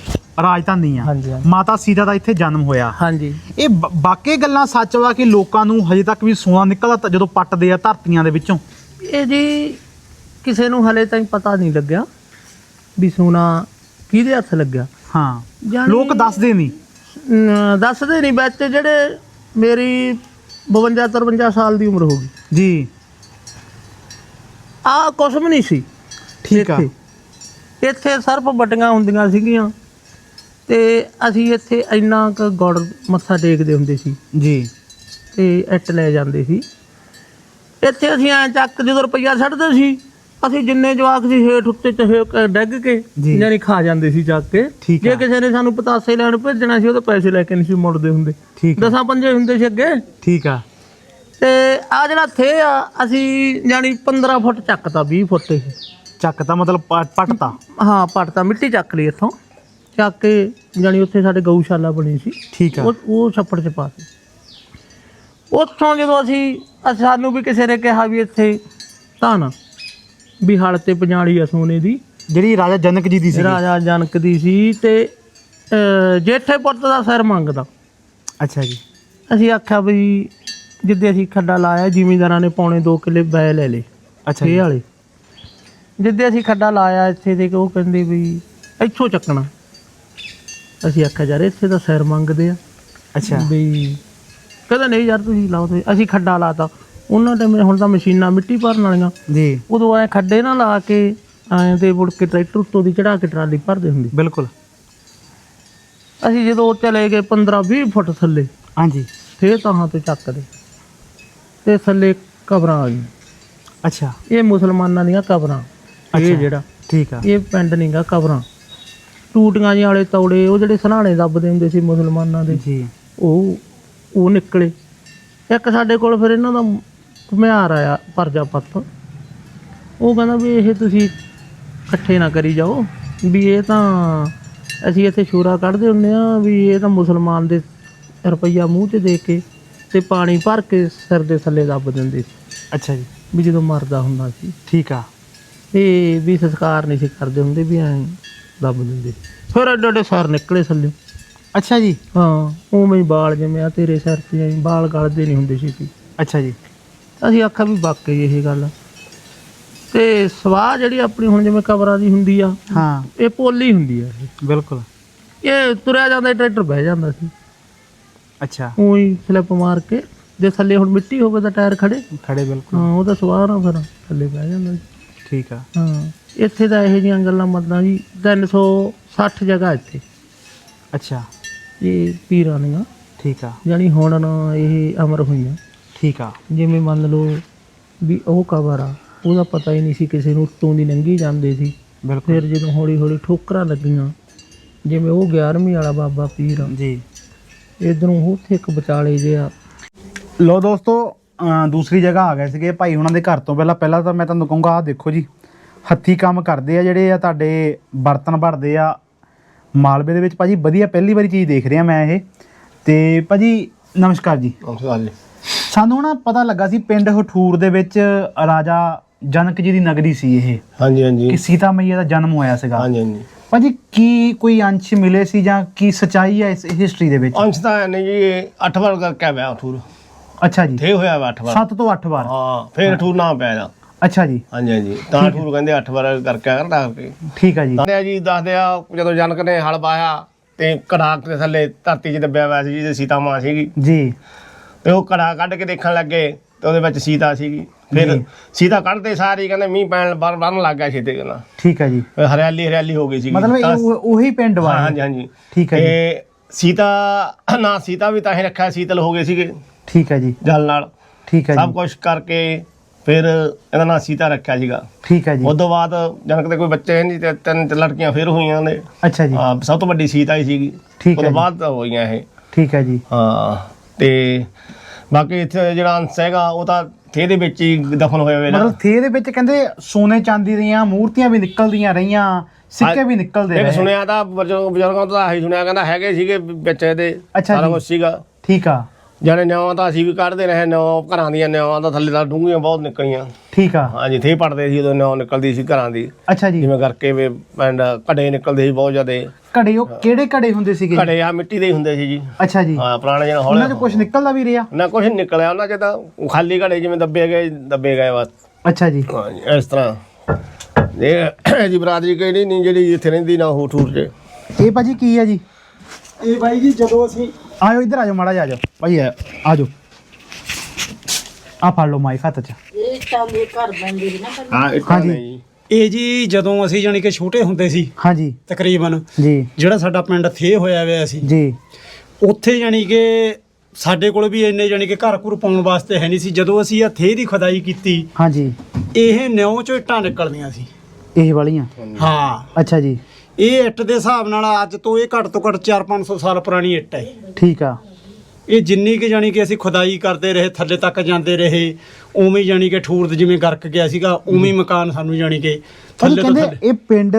ਰਾਜਧਾਨੀ ਆ। ਮਾਤਾ ਸੀਤਾ ਦਾ ਇੱਥੇ ਜਨਮ ਹੋਇਆ। ਹਾਂਜੀ। ਇਹ ਬਾਕੀ ਗੱਲਾਂ ਸੱਚ ਵਾ ਕਿ ਲੋਕਾਂ ਨੂੰ ਹਜੇ ਤੱਕ ਵੀ ਸੋਨਾ ਨਿਕਲਦਾ ਜਦੋਂ ਪੱਟਦੇ ਆ ਧਰਤੀਆਂ ਦੇ ਵਿੱਚੋਂ। ਇਹ ਜੀ ਕਿਸੇ ਨੂੰ ਹਲੇ ਤਾਈਂ ਪਤਾ ਨਹੀਂ ਲੱਗਿਆ। ਵੀ ਸੋਨਾ ਕਿਹਦੇ ਹੱਥ ਲੱਗਿਆ? ਹਾਂ। ਜਾਣੀ- ਲੋਕ ਦੱਸਦੇ ਨਹੀਂ। ਦੱਸਦੇ ਨਹੀਂ। ਵਿੱਚ ਜਿਹੜੇ ਮੇਰੀ 52 53 ਸਾਲ ਦੀ ਉਮਰ ਹੋ ਗਈ। ਜੀ। ਆ ਕੁਛ ਵੀ ਨਹੀਂ ਸੀ। ਠੀਕ ਆ। ਇੱਥੇ। ਇੱਥੇ ਸਿਰਫ ਵੱਡੀਆਂ ਹੁੰਦੀਆਂ ਸੀਗੀਆਂ। ਤੇ ਅਸੀਂ ਇੱਥੇ ਇੰਨਾ ਕੁ ਗੁੜ ਮੱਥਾ ਟੇਕਦੇ ਹੁੰਦੇ ਸੀ। ਜੀ। ਤੇ ਇੱਟ ਲੈ ਜਾਂਦੇ ਸੀ। ਇੱਥੇ ਅਸੀਂ ਐ ਚੱਕ ਜਦੋਂ ਰੁਪਈਆ ਛੱਡਦੇ ਸੀ ਅਸੀਂ ਜਿੰਨੇ ਜਵਾਕ ਸੀ ਹੇਠ ਉੱਤੇ ਚਹੇ ਕ- ਡਿੱਗ ਕੇ ਜੀ। ਯਾਨੀ ਖਾ ਜਾਂਦੇ ਸੀ ਚੱਕ ਕੇ ਠੀਕ ਜੇ ਆ। ਕਿਸੇ ਨੇ ਸਾਨੂੰ ਪਤਾਸੇ ਲੈਣ ਭੇਜਣਾ ਸੀ ਉਹਦੇ ਪੈਸੇ ਲੈ ਕੇ ਨਹੀਂ ਸੀ ਮੁੜਦੇ ਹੁੰਦੇ। ਠੀਕ ਆ। ਦਸਾਂ ਪੰਜੇ ਹੁੰਦੇ ਸੀ ਅੱਗੇ। ਠੀਕ ਆ। ਤੇ ਆ ਜਿਹੜਾ ਥੇ ਆ ਅਸੀਂ ਯਾਨੀ 15 ਫੁੱਟ ਚੱਕਤਾ 20 ਫੁੱਟ ਇਹ। ਚੱਕ ਤਾਂ ਮਤਲਬ ਪ- ਪੱਟਤਾ? ਹਾਂ ਪੱਟਤਾ ਮਿੱਟੀ ਚੱਕ ਲਈ ਇੱਥੋਂ। ਚੱਕ ਕੇ ਯਾਨੀ ਉੱਥੇ ਸਾਡੇ ਗਊਸ਼ਾਲਾ ਬਣੀ ਸੀ। ਠੀਕ ਆ। ਉਹ ਉਹ ਛੱਪੜ ਚ ਪਾ ਦਿੱਤੀ। ਉੱਥੋਂ ਜਦੋਂ ਅਸੀਂ ਅ- ਸਾਨੂੰ ਵੀ ਕਿਸੇ ਨੇ ਕਿਹਾ ਵੀ ਇੱਥੇ ਧਨ ਵੀ ਹਲ ਤੇ ਪੰਜਾਲੀ ਆ ਸੋਨੇ ਦੀ। ਜਿਹੜੀ ਰਾਜਾ ਜਨਕ ਜੀ ਦੀ ਸੀ ਰਾਜਾ ਜਨਕ ਦੀ ਸੀ ਤੇ ਜੇਠੇ ਪੁੱਤ ਦਾ ਸਿਰ ਮੰਗਦਾ। ਅੱਛਾ ਜੀ। ਅਸੀਂ ਆਖਿਆ ਵੀ ਜਿੱਦੇ ਅਸੀਂ ਖੱਡਾ ਲਾਇਆ ਜ਼ਿਮੀਂਦਾਰਾਂ ਨੇ ਪੌਣੇ 2 ਕਿੱਲੇ ਬੈ ਲੈ ਲਏ ਅੱਛਾ ਇਹ ਵਾਲੇ। ਜਿੱਦੇ ਅਸੀਂ ਖੱਡਾ ਲਾਇਆ ਇੱਥੇ ਤੇ ਉਹ ਕਹਿੰਦੇ ਵੀ ਇੱਥੋਂ ਚੱਕਣਾ। ਅਸੀਂ ਆਖਿਆ ਯਾਰ ਇੱਥੇ ਤਾਂ ਸਿਰ ਮੰਗਦੇ ਆ। ਅੱਛਾ। ਵੀ ਕਹਿੰਦਾ ਨਹੀਂ ਯਾਰ ਤੁਸੀਂ ਲਾਓ ਤੁਸੀਂ ਅਸੀਂ ਖੱਡਾ ਲਾਤਾ। ਉਹਨਾਂ ਟਾਈਮ ਹੁਣ ਤਾਂ ਮਸ਼ੀਨਾਂ ਮਿੱਟੀ ਭਰਨ ਵਾਲੀਆਂ। ਜੀ। ਉਦੋਂ ਐ ਖੱਡੇ ਨਾ ਲਾ ਕੇ ਐਂ ਤੇ ਮੁੜ ਕੇ ਟਰੈਕਟਰ ਉੱਤੋਂ ਦੀ ਚੜਾ ਕੇ ਟਰਾਲੀ ਭਰਦੇ ਹੁੰਦੇ। ਬਿਲਕੁਲ। ਅਸੀਂ ਜਦੋਂ ਚਲੇ ਗਏ 15 20 ਫੁੱਟ ਥੱਲੇ ਹਾਂਜੀ। ਫੇਰ ਤਾਂ ਤੇ ਚੱਕਦੇ ਤੇ ਥੱਲੇ ਕਬਰਾਂ ਆ ਅੱਛਾ। ਇਹ ਮੁਸਲਮਾਨਾਂ ਦੀਆਂ ਕਬਰਾਂ। ਇਹ ਜਿਹੜਾ ਠੀਕ ਆ। ਇਹ ਪਿੰਡ ਨਹੀਂਗਾ ਕਬਰਾਂ। ਟੂਟੀਆਂ ਜਿਹੇ ਵਾਲੇ ਤੌੜੇ ਉਹ ਜਿਹੜੇ ਸਨਾਣੇ ਦੱਬਦੇ ਹੁੰਦੇ ਸੀ ਮੁਸਲਮਾਨਾਂ ਦੇ ਜੀ। ਉਹ ਉਹ ਨਿਕਲੇ। ਇੱਕ ਸਾਡੇ ਕੋਲ ਫਿਰ ਇਹਨਾਂ ਦਾ ਘੁਮਿਆਰ ਆਇਆ ਪਰਜਾਪਤ ਉਹ ਕਹਿੰਦਾ ਵੀ ਇਹ ਤੁਸੀਂ ਇਕੱਠੇ ਨਾ ਕਰੀ ਜਾਓ ਵੀ ਇਹ ਤਾਂ ਅਸੀਂ ਇੱਥੇ ਸ਼ੂਰਾ ਕੱਢਦੇ ਹੁੰਦੇ ਆ ਵੀ ਇਹ ਤਾਂ ਮੁਸਲਮਾਨ ਦੇ ਰੁਪਈਆ ਮੂੰਹ ਤੇ ਦੇ ਕੇ ਤੇ ਪਾਣੀ ਭਰ ਕੇ ਸਿਰ ਦੇ ਥੱਲੇ ਦੱਬ ਦਿੰਦੇ ਸੀ। ਅੱਛਾ ਜੀ। ਵੀ ਜਦੋਂ ਮਰਦਾ ਹੁੰਦਾ ਸੀ। ਠੀਕ ਆ। ਤੇ ਵੀ ਸੰਸਕਾਰ ਨਹੀਂ ਸੀ ਕਰਦੇ ਹੁੰਦੇ ਵੀ ਐਂ ਦੱਬ ਦਿੰਦੇ ਫਿਰ ਐਡੇ ਐਡੇ ਸਰ ਨਿਕਲੇ ਥੱਲੇ। ਅੱਛਾ ਜੀ। ਹਾਂ ਉਵੇਂ ਹੀ ਬਾਲ ਜਿਵੇਂ ਆ ਤੇਰੇ ਸਿਰ ਤੇ ਐਂ ਬਾਲ ਗਲਦੇ ਨਹੀਂ ਹੁੰਦੇ ਸੀ। ਅੱਛਾ ਜੀ। ਅਸੀਂ ਆਖਿਆ ਵੀ ਵਾਕਈ ਇਹ ਗੱਲ ਆ। ਤੇ ਸਵਾਹ ਜਿਹੜੀ ਆਪਣੀ ਹੁਣ ਜਿਵੇਂ ਕਬਰਾਂ ਦੀ ਹੁੰਦੀ ਆ ਹਾਂ। ਇਹ ਪੋਲੀ ਹੁੰਦੀ ਆ। ਇਹ। ਬਿਲਕੁਲ। ਇਹ ਤੁਰਿਆ ਜਾਂਦਾ ਟਰੈਕਟਰ ਬਹਿ ਜਾਂਦਾ ਸੀ। ਅੱਛਾ। ਉਹੀ ਸਲਿੱਪ ਮਾਰ ਕੇ ਜੇ ਥੱਲੇ ਹੁਣ ਮਿੱਟੀ ਹੋਵੇ ਤਾਂ ਟਾਇਰ ਖੜੇ। ਖੜੇ ਬਿਲਕੁਲ। ਹਾਂ ਉਹ ਤਾਂ ਸਵਾਹ ਨਾ ਫਿਰ ਥੱਲੇ ਬਹਿ ਜਾਂਦਾ ਸੀ। ਠੀਕ ਆ। ਹਾਂ ਇੱਥੇ ਤਾਂ ਇਹੋ ਜਿਹੀਆਂ ਗੱਲਾਂ ਮਤਲਬ ਜੀ 360 ਜਗ੍ਹਾ ਇੱਥੇ। ਅੱਛਾ। ਇਹ ਪੀਰਾਂ ਦੀਆਂ। ਠੀਕ ਆ। ਜਾਣੀ ਹੁਣ ਨਾ ਇਹ ਅਮਰ ਹੋਈਆਂ। ਠੀਕ ਆ। ਜਿਵੇਂ ਮੰਨ ਲਓ ਵੀ ਉਹ ਕਬਰ ਆ ਉਹਦਾ ਪਤਾ ਹੀ ਨਹੀਂ ਸੀ ਕਿਸੇ ਨੂੰ ਉੱਤੋਂ ਦੀ ਲੰਘੀ ਜਾਂਦੇ ਸੀ। ਬਿਲਕੁਲ। ਫਿਰ ਜਦੋਂ ਹੌਲੀ ਹੌਲੀ ਠੋਕਰਾਂ ਲੱਗੀਆਂ ਜਿਵੇਂ ਉਹ 11ਵੀਂ ਵਾਲਾ ਬਾਬਾ ਪੀਰ ਆ। ਜੀ। ਇਧਰੋਂ ਉੱਥੇ ਇੱਕ ਵਿਚਾਲੇ ਜਿਹਾ। ਲੋ ਦੋਸਤੋ ਦੂਸਰੀ ਜਗ੍ਹਾ ਆ ਗਏ ਸੀਗੇ। ਭਾਈ ਉਹਨਾਂ ਦੇ ਘਰ ਤੋਂ ਪਹਿਲਾਂ ਪਹਿਲਾਂ ਤਾਂ ਮੈਂ ਤੁਹਾਨੂੰ ਕਹੂੰਗਾ ਆਹ ਦੇਖੋ ਜੀ। ਹੱਥੀ ਕੰਮ ਕਰਦੇ ਆ ਜਿਹੜੇ ਆ ਤੁਹਾਡੇ ਬਰਤਨ ਭਰਦੇ ਆ। ਮਾਲਵੇ ਦੇ ਵਿੱਚ ਭਾਜੀ ਵਧੀਆ ਪਹਿਲੀ ਵਾਰੀ ਚੀਜ਼ ਦੇਖ ਰਿਹਾ ਮੈਂ ਇਹ। ਤੇ ਭਾਜੀ ਨਮਸਕਾਰ ਜੀ। ਨਮਸਕਾਰ ਜੀ। ਸਾਨੂੰ ਨਾ ਪਤਾ ਲੱਗਾ ਸੀ ਪਿੰਡ ਹਠੂਰ ਦੇ ਵਿੱਚ ਰਾਜਾ ਜਨਕ ਜੀ ਦੀ ਨਗਰੀ ਸੀ ਇਹ। ਹਾਂਜੀ ਹਾਂਜੀ। ਕਿ ਸੀਤਾ ਮਈਆ ਦਾ ਜਨਮ ਹੋਇਆ ਸੀਗਾ। ਹਾਂਜੀ ਹਾਂਜੀ। ਭਾਜੀ ਕੀ ਕੋਈ ਅੰਸ਼ ਮਿਲੇ ਸੀ ਜਾਂ ਕੀ ਸਚਾਈ ਹੈ ਇਸ ਹਿਸਟਰੀ ਦੇ ਵਿੱਚ? ਅੰਸ਼ ਤਾਂ ਹੈ ਨਹੀਂ ਜੀ 8 ਵਾਰ ਕਰਕੇ ਆਇਆ ਠੂਰ ਅੱਛਾ ਜੀ। ਥੇ ਹੋਇਆ ਵਾ 8 ਵਾਰ। 7 ਤੋਂ 8 ਵਾਰ। ਹਾਂ ਫਿਰ ਠੂਰ ਨਾ ਪਿਆ ਨਾ ਅੱਛਾ ਜੀ। ਹਾਂਜੀ ਹਾਂਜੀ। ਤਾਂ ਠੂਰ ਕਹਿੰਦੇ 8 ਵਾਰ ਕਰਕੇ ਆਇਆ ਕਰਕੇ ਠੀਕ ਆ ਜੀ। ਦੱਸਦੇ ਜੀ ਦੱਸਦੇ ਆ ਜਦੋਂ ਜਨਕ ਨੇ ਹਲ ਬਾਇਆ ਤੇ ਕੜਾ ਦੇ ਥੱਲੇ ਧਰਤੀ 'ਚ ਦੱਬਿਆ ਹੋਇਆ ਸੀ ਜਿਹਦੇ ਸੀਤਾ ਮਾਂ ਸੀਗੀ। ਜੀ। ਤੇ ਉਹ ਕੜਾ ਕੱਢ ਕੇ ਦੇਖਣ ਲੱਗੇ ਤੇ ਉਹਦੇ ਵਿੱਚ ਸੀਤਾ ਸੀਗੀ। ਫਿਰ ਸੀਤਾ ਕੱਢਦੇ ਸਾਰੀ ਕਹਿੰਦੇ ਮੀਂਹ ਪੈਣ ਬਰ ਬਰਨ ਲੱਗ ਗਿਆ ਛੇਤੇ ਕਹਿੰਦਾ। ਠੀਕ ਆ ਜੀ। ਹਰਿਆਲੀ ਹਰਿਆਲੀ ਹੋ ਗਈ ਸੀਗੀ। ਮਤਲਬ ਤਾਂ- ਉਹ- ਪਿੰਡ ਵਾ। ਹਾਂ? ਹਾਂਜੀ ਹਾਂਜੀ। ਠੀਕ ਹੈ ਜੀ। ਤੇ ਸੀਤਾ ਨਾ ਸੀਤਾ ਵੀ ਤਾਂ ਹੀ ਰੱਖਿਆ ਸੀਤਲ ਹੋ ਗਏ ਸੀਗੇ। ਠੀਕ ਆ ਜੀ। ਜਲ ਨਾਲ। ਠੀਕ ਸਭ ਜੀ। ਕੁਝ ਕਰਕੇ ਫਿਰ ਇਹਦਾ ਨਾਂ ਸੀਤਾ ਰੱਖਿਆ ਸੀਗਾ। ਠੀਕ ਆ ਜੀ। ਉਸ ਤੋਂ ਬਾਅਦ ਜਨਕ ਦੇ ਕੋਈ ਬੱਚੇ ਨਹੀਂ ਤੇ ਤਿੰਨ ਲੜਕੀਆਂ ਫਿਰ ਹੋਈਆਂ ਨੇ। ਅੱਛਾ ਜੀ। ਹਾਂ ਸਭ ਤੋਂ ਵੱਡੀ ਸੀਤਾ ਹੀ ਸੀਗੀ। ਠੀਕ ਉਸ ਹੈ ਤੋਂ ਜੀ। ਬਾਅਦ ਤਾਂ ਹੋਈਆਂ ਇਹ। ਠੀਕ ਆ ਜੀ। ਹਾਂ। ਤੇ ਬਾਕੀ ਇੱਥੇ ਜਿਹੜਾ ਅੰਸ਼ ਹੈਗਾ ਉਹ ਤਾਂ ਥੇ ਦੇ ਵਿੱਚ ਹੀ ਦਫਨ ਹੋਏ ਹੋਏ ਨੇ। ਮਤਲਬ ਥੇ ਦੇ ਵਿੱਚ ਕਹਿੰਦੇ ਸੋਨੇ ਚਾਂਦੀ ਦੀਆਂ ਮੂਰਤੀਆਂ ਵੀ ਨਿਕਲਦੀਆਂ ਰਹੀਆਂ ਸਿੱਕੇ ਵੀ ਨਿਕਲਦੇ ਇੱਕ ਰਹੇ। ਸੁਣਿਆ ਤਾਂ ਬਜ਼ੁਰਗ- ਤੋਂ ਤਾਂ ਆਹੀ ਸੁਣਿਆ ਕਹਿੰਦਾ ਹੈਗੇ ਸੀਗੇ ਵਿੱਚ ਇਹਦੇ ਸਾਰਾ। ਕੁਝ ਸੀਗਾ। ਠੀਕ ਆ। ਜਾਨੇ ਨਿਆਵਾਂ ਤਾਂ ਅਸੀਂ ਵੀ ਕੱਢਦੇ ਰਹੇ ਨਿਆਵਾਂ ਘਰਾਂ ਦੀਆਂ ਨਿਆਵਾਂ ਤਾਂ ਥੱਲੇ ਤਾਂ ਡੂੰਘੀਆਂ ਬਹੁਤ ਨਿਕਲੀਆਂ। ਠੀਕ ਆ। ਹਾਂ ਜਿੱਥੇ ਪੜਦੇ ਸੀ ਉਦੋਂ ਨਿਆਵਾਂ ਨਿਕਲਦੀ ਸੀ ਘਰਾਂ ਦੀ। ਅੱਛਾ ਜੀ। ਜਿਵੇਂ ਕਰਕੇ ਵੀ ਪਿੰਡ ਘੜੇ ਨਿਕਲਦੇ ਸੀ ਬਹੁਤ ਜ਼ਿਆਦੇ। ਘੜੇ ਉਹ ਕਿਹੜੇ ਘੜੇ ਹੁੰਦੇ ਸੀਗੇ? ਘੜੇ ਆ ਮਿੱਟੀ ਦੇ ਹੀ ਹੁੰਦੇ ਸੀ ਜੀ। ਅੱਛਾ ਜੀ। ਹਾਂ ਪੁਰਾਣੇ ਜਿਹੇ ਉਹਨਾਂ 'ਚ ਹੌਲੇ ਕੁਝ ਨਿਕਲਦਾ ਵੀ ਰਿਹਾ? ਨਾ ਕੁਝ ਨਿਕਲਿਆ ਉਹਨਾਂ ਚ ਤਾਂ ਖਾਲੀ ਘੜੇ ਜਿਵੇਂ ਦੱਬੇ ਗਏ ਦੱਬੇ ਗਏ ਬਸ। ਅੱਛਾ ਜੀ। ਹਾਂਜੀ ਇਸ ਤਰ੍ਹਾਂ। ਇਹ ਜੀ ਬਰਾਦਰੀ ਕਿਹੜੀ ਨਹੀਂ ਜਿਹੜੀ ਇੱਥੇ ਰਹਿੰਦੀ ਨਾ ਹੋ ਠੂਰ ਚ। ਇਹ ਭਾਜੀ ਕੀ ਆ ਜੀ? ਇਹ ਬਾਈ ਜੀ ਜਦੋਂ ਅਸੀਂ ਆਜੋ ਇੱਧਰ ਆਜੋ ਮਾੜਾ ਜਿਹਾ ਆਜੋ ਭਾਈ ਆਜੋ ਆ ਫੜ ਲਓ ਮਾਈਕ ਹੱਥ 'ਚ। ਹਾਂ ਇੱਟਾਂ ਹਾਂਜੀ। ਨੇ ਜੀ ਇਹ ਜੀ ਜਦੋਂ ਅਸੀਂ ਜਾਣੀ ਕਿ ਛੋਟੇ ਹੁੰਦੇ ਸੀ ਹਾਂਜੀ। ਤਕਰੀਬਨ ਜੀ। ਜਿਹੜਾ ਸਾਡਾ ਪਿੰਡ ਥੇ ਹੋਇਆ ਹੋਇਆ ਸੀ। ਜੀ। ਉੱਥੇ ਜਾਣੀ ਕਿ ਸਾਡੇ ਕੋਲ ਵੀ ਇੰਨੇ ਜਾਣੀ ਕਿ ਘਰ ਘੁਰ ਪਾਉਣ ਵਾਸਤੇ ਹੈ ਨਹੀਂ ਸੀ। ਜਦੋਂ ਅਸੀਂ ਇਹ ਥੇ ਦੀ ਖੁਦਾਈ ਕੀਤੀ ਹਾਂਜੀ। ਇਹ ਨਿਉ ਚੋਂ ਇੱਟਾਂ ਨਿਕਲਦੀਆਂ ਸੀ। ਇਹ ਵਾਲੀਆਂ? ਹਾਂ। ਅੱਛਾ ਜੀ। ਇਹ ਇੱਟ ਦੇ ਹਿਸਾਬ ਨਾਲ ਅੱਜ ਤੋਂ ਇਹ ਘੱਟ ਤੋਂ ਘੱਟ 4-500 ਸਾਲ ਪੁਰਾਣੀ ਇੱਟ ਹੈ। ਠੀਕ ਆ। ਇਹ ਜਿੰਨੀ ਕਿ ਜਾਣੀ ਕਿ ਅਸੀਂ ਖੁਦਾਈ ਕਰਦੇ ਰਹੇ ਥੱਲੇ ਤੱਕ ਜਾਂਦੇ ਰਹੇ ਉਵੇਂ ਜਾਣੀ ਕਿ ਠੂਰ ਜਿਵੇਂ ਗਰਕ ਗਿਆ ਸੀਗਾ ਉਵੇਂ ਮਕਾਨ ਸਾਨੂੰ ਜਾਣੀ ਕਿ ਥੱਲੇ ਤੋਂ ਥੱਲੇ। ਇਹ ਪਿੰਡ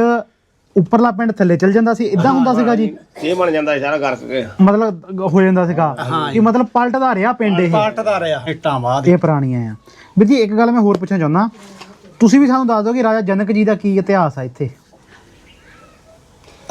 ਉੱਪਰਲਾ ਪਿੰਡ ਥੱਲੇ ਚਲ ਜਾਂਦਾ ਸੀ ਇਦਾਂ ਹੁੰਦਾ ਸੀਗਾ ਜੀ? ਇਹ ਬਣ ਜਾਂਦਾ ਸੀ ਸਾਰਾ ਘਰ ਕੇ ਮਤਲਬ ਹੋ ਜਾਂਦਾ ਸੀਗਾ। ਕਿ ਮਤਲਬ ਪਲਟਦਾ ਰਿਹਾ ਪਿੰਡ ਇਹ। ਪਾਟਦਾ ਰਿਹਾ। ਇੱਟਾਂ ਬਾਅਦ। ਇਹ ਪੁਰਾਣੀਆਂ ਆ। ਵੀਰ ਜੀ ਇੱਕ ਗੱਲ ਮੈਂ ਹੋਰ ਪੁੱਛਣਾ ਚਾਹੁੰਦਾ। ਤੁਸੀਂ ਵੀ ਸਾਨੂੰ ਦੱਸ ਦਿਓ ਕਿ ਰਾਜਾ ਜਨਕ ਜੀ ਦਾ ਕੀ ਇਤਿਹਾਸ ਆ ਇੱਥੇ?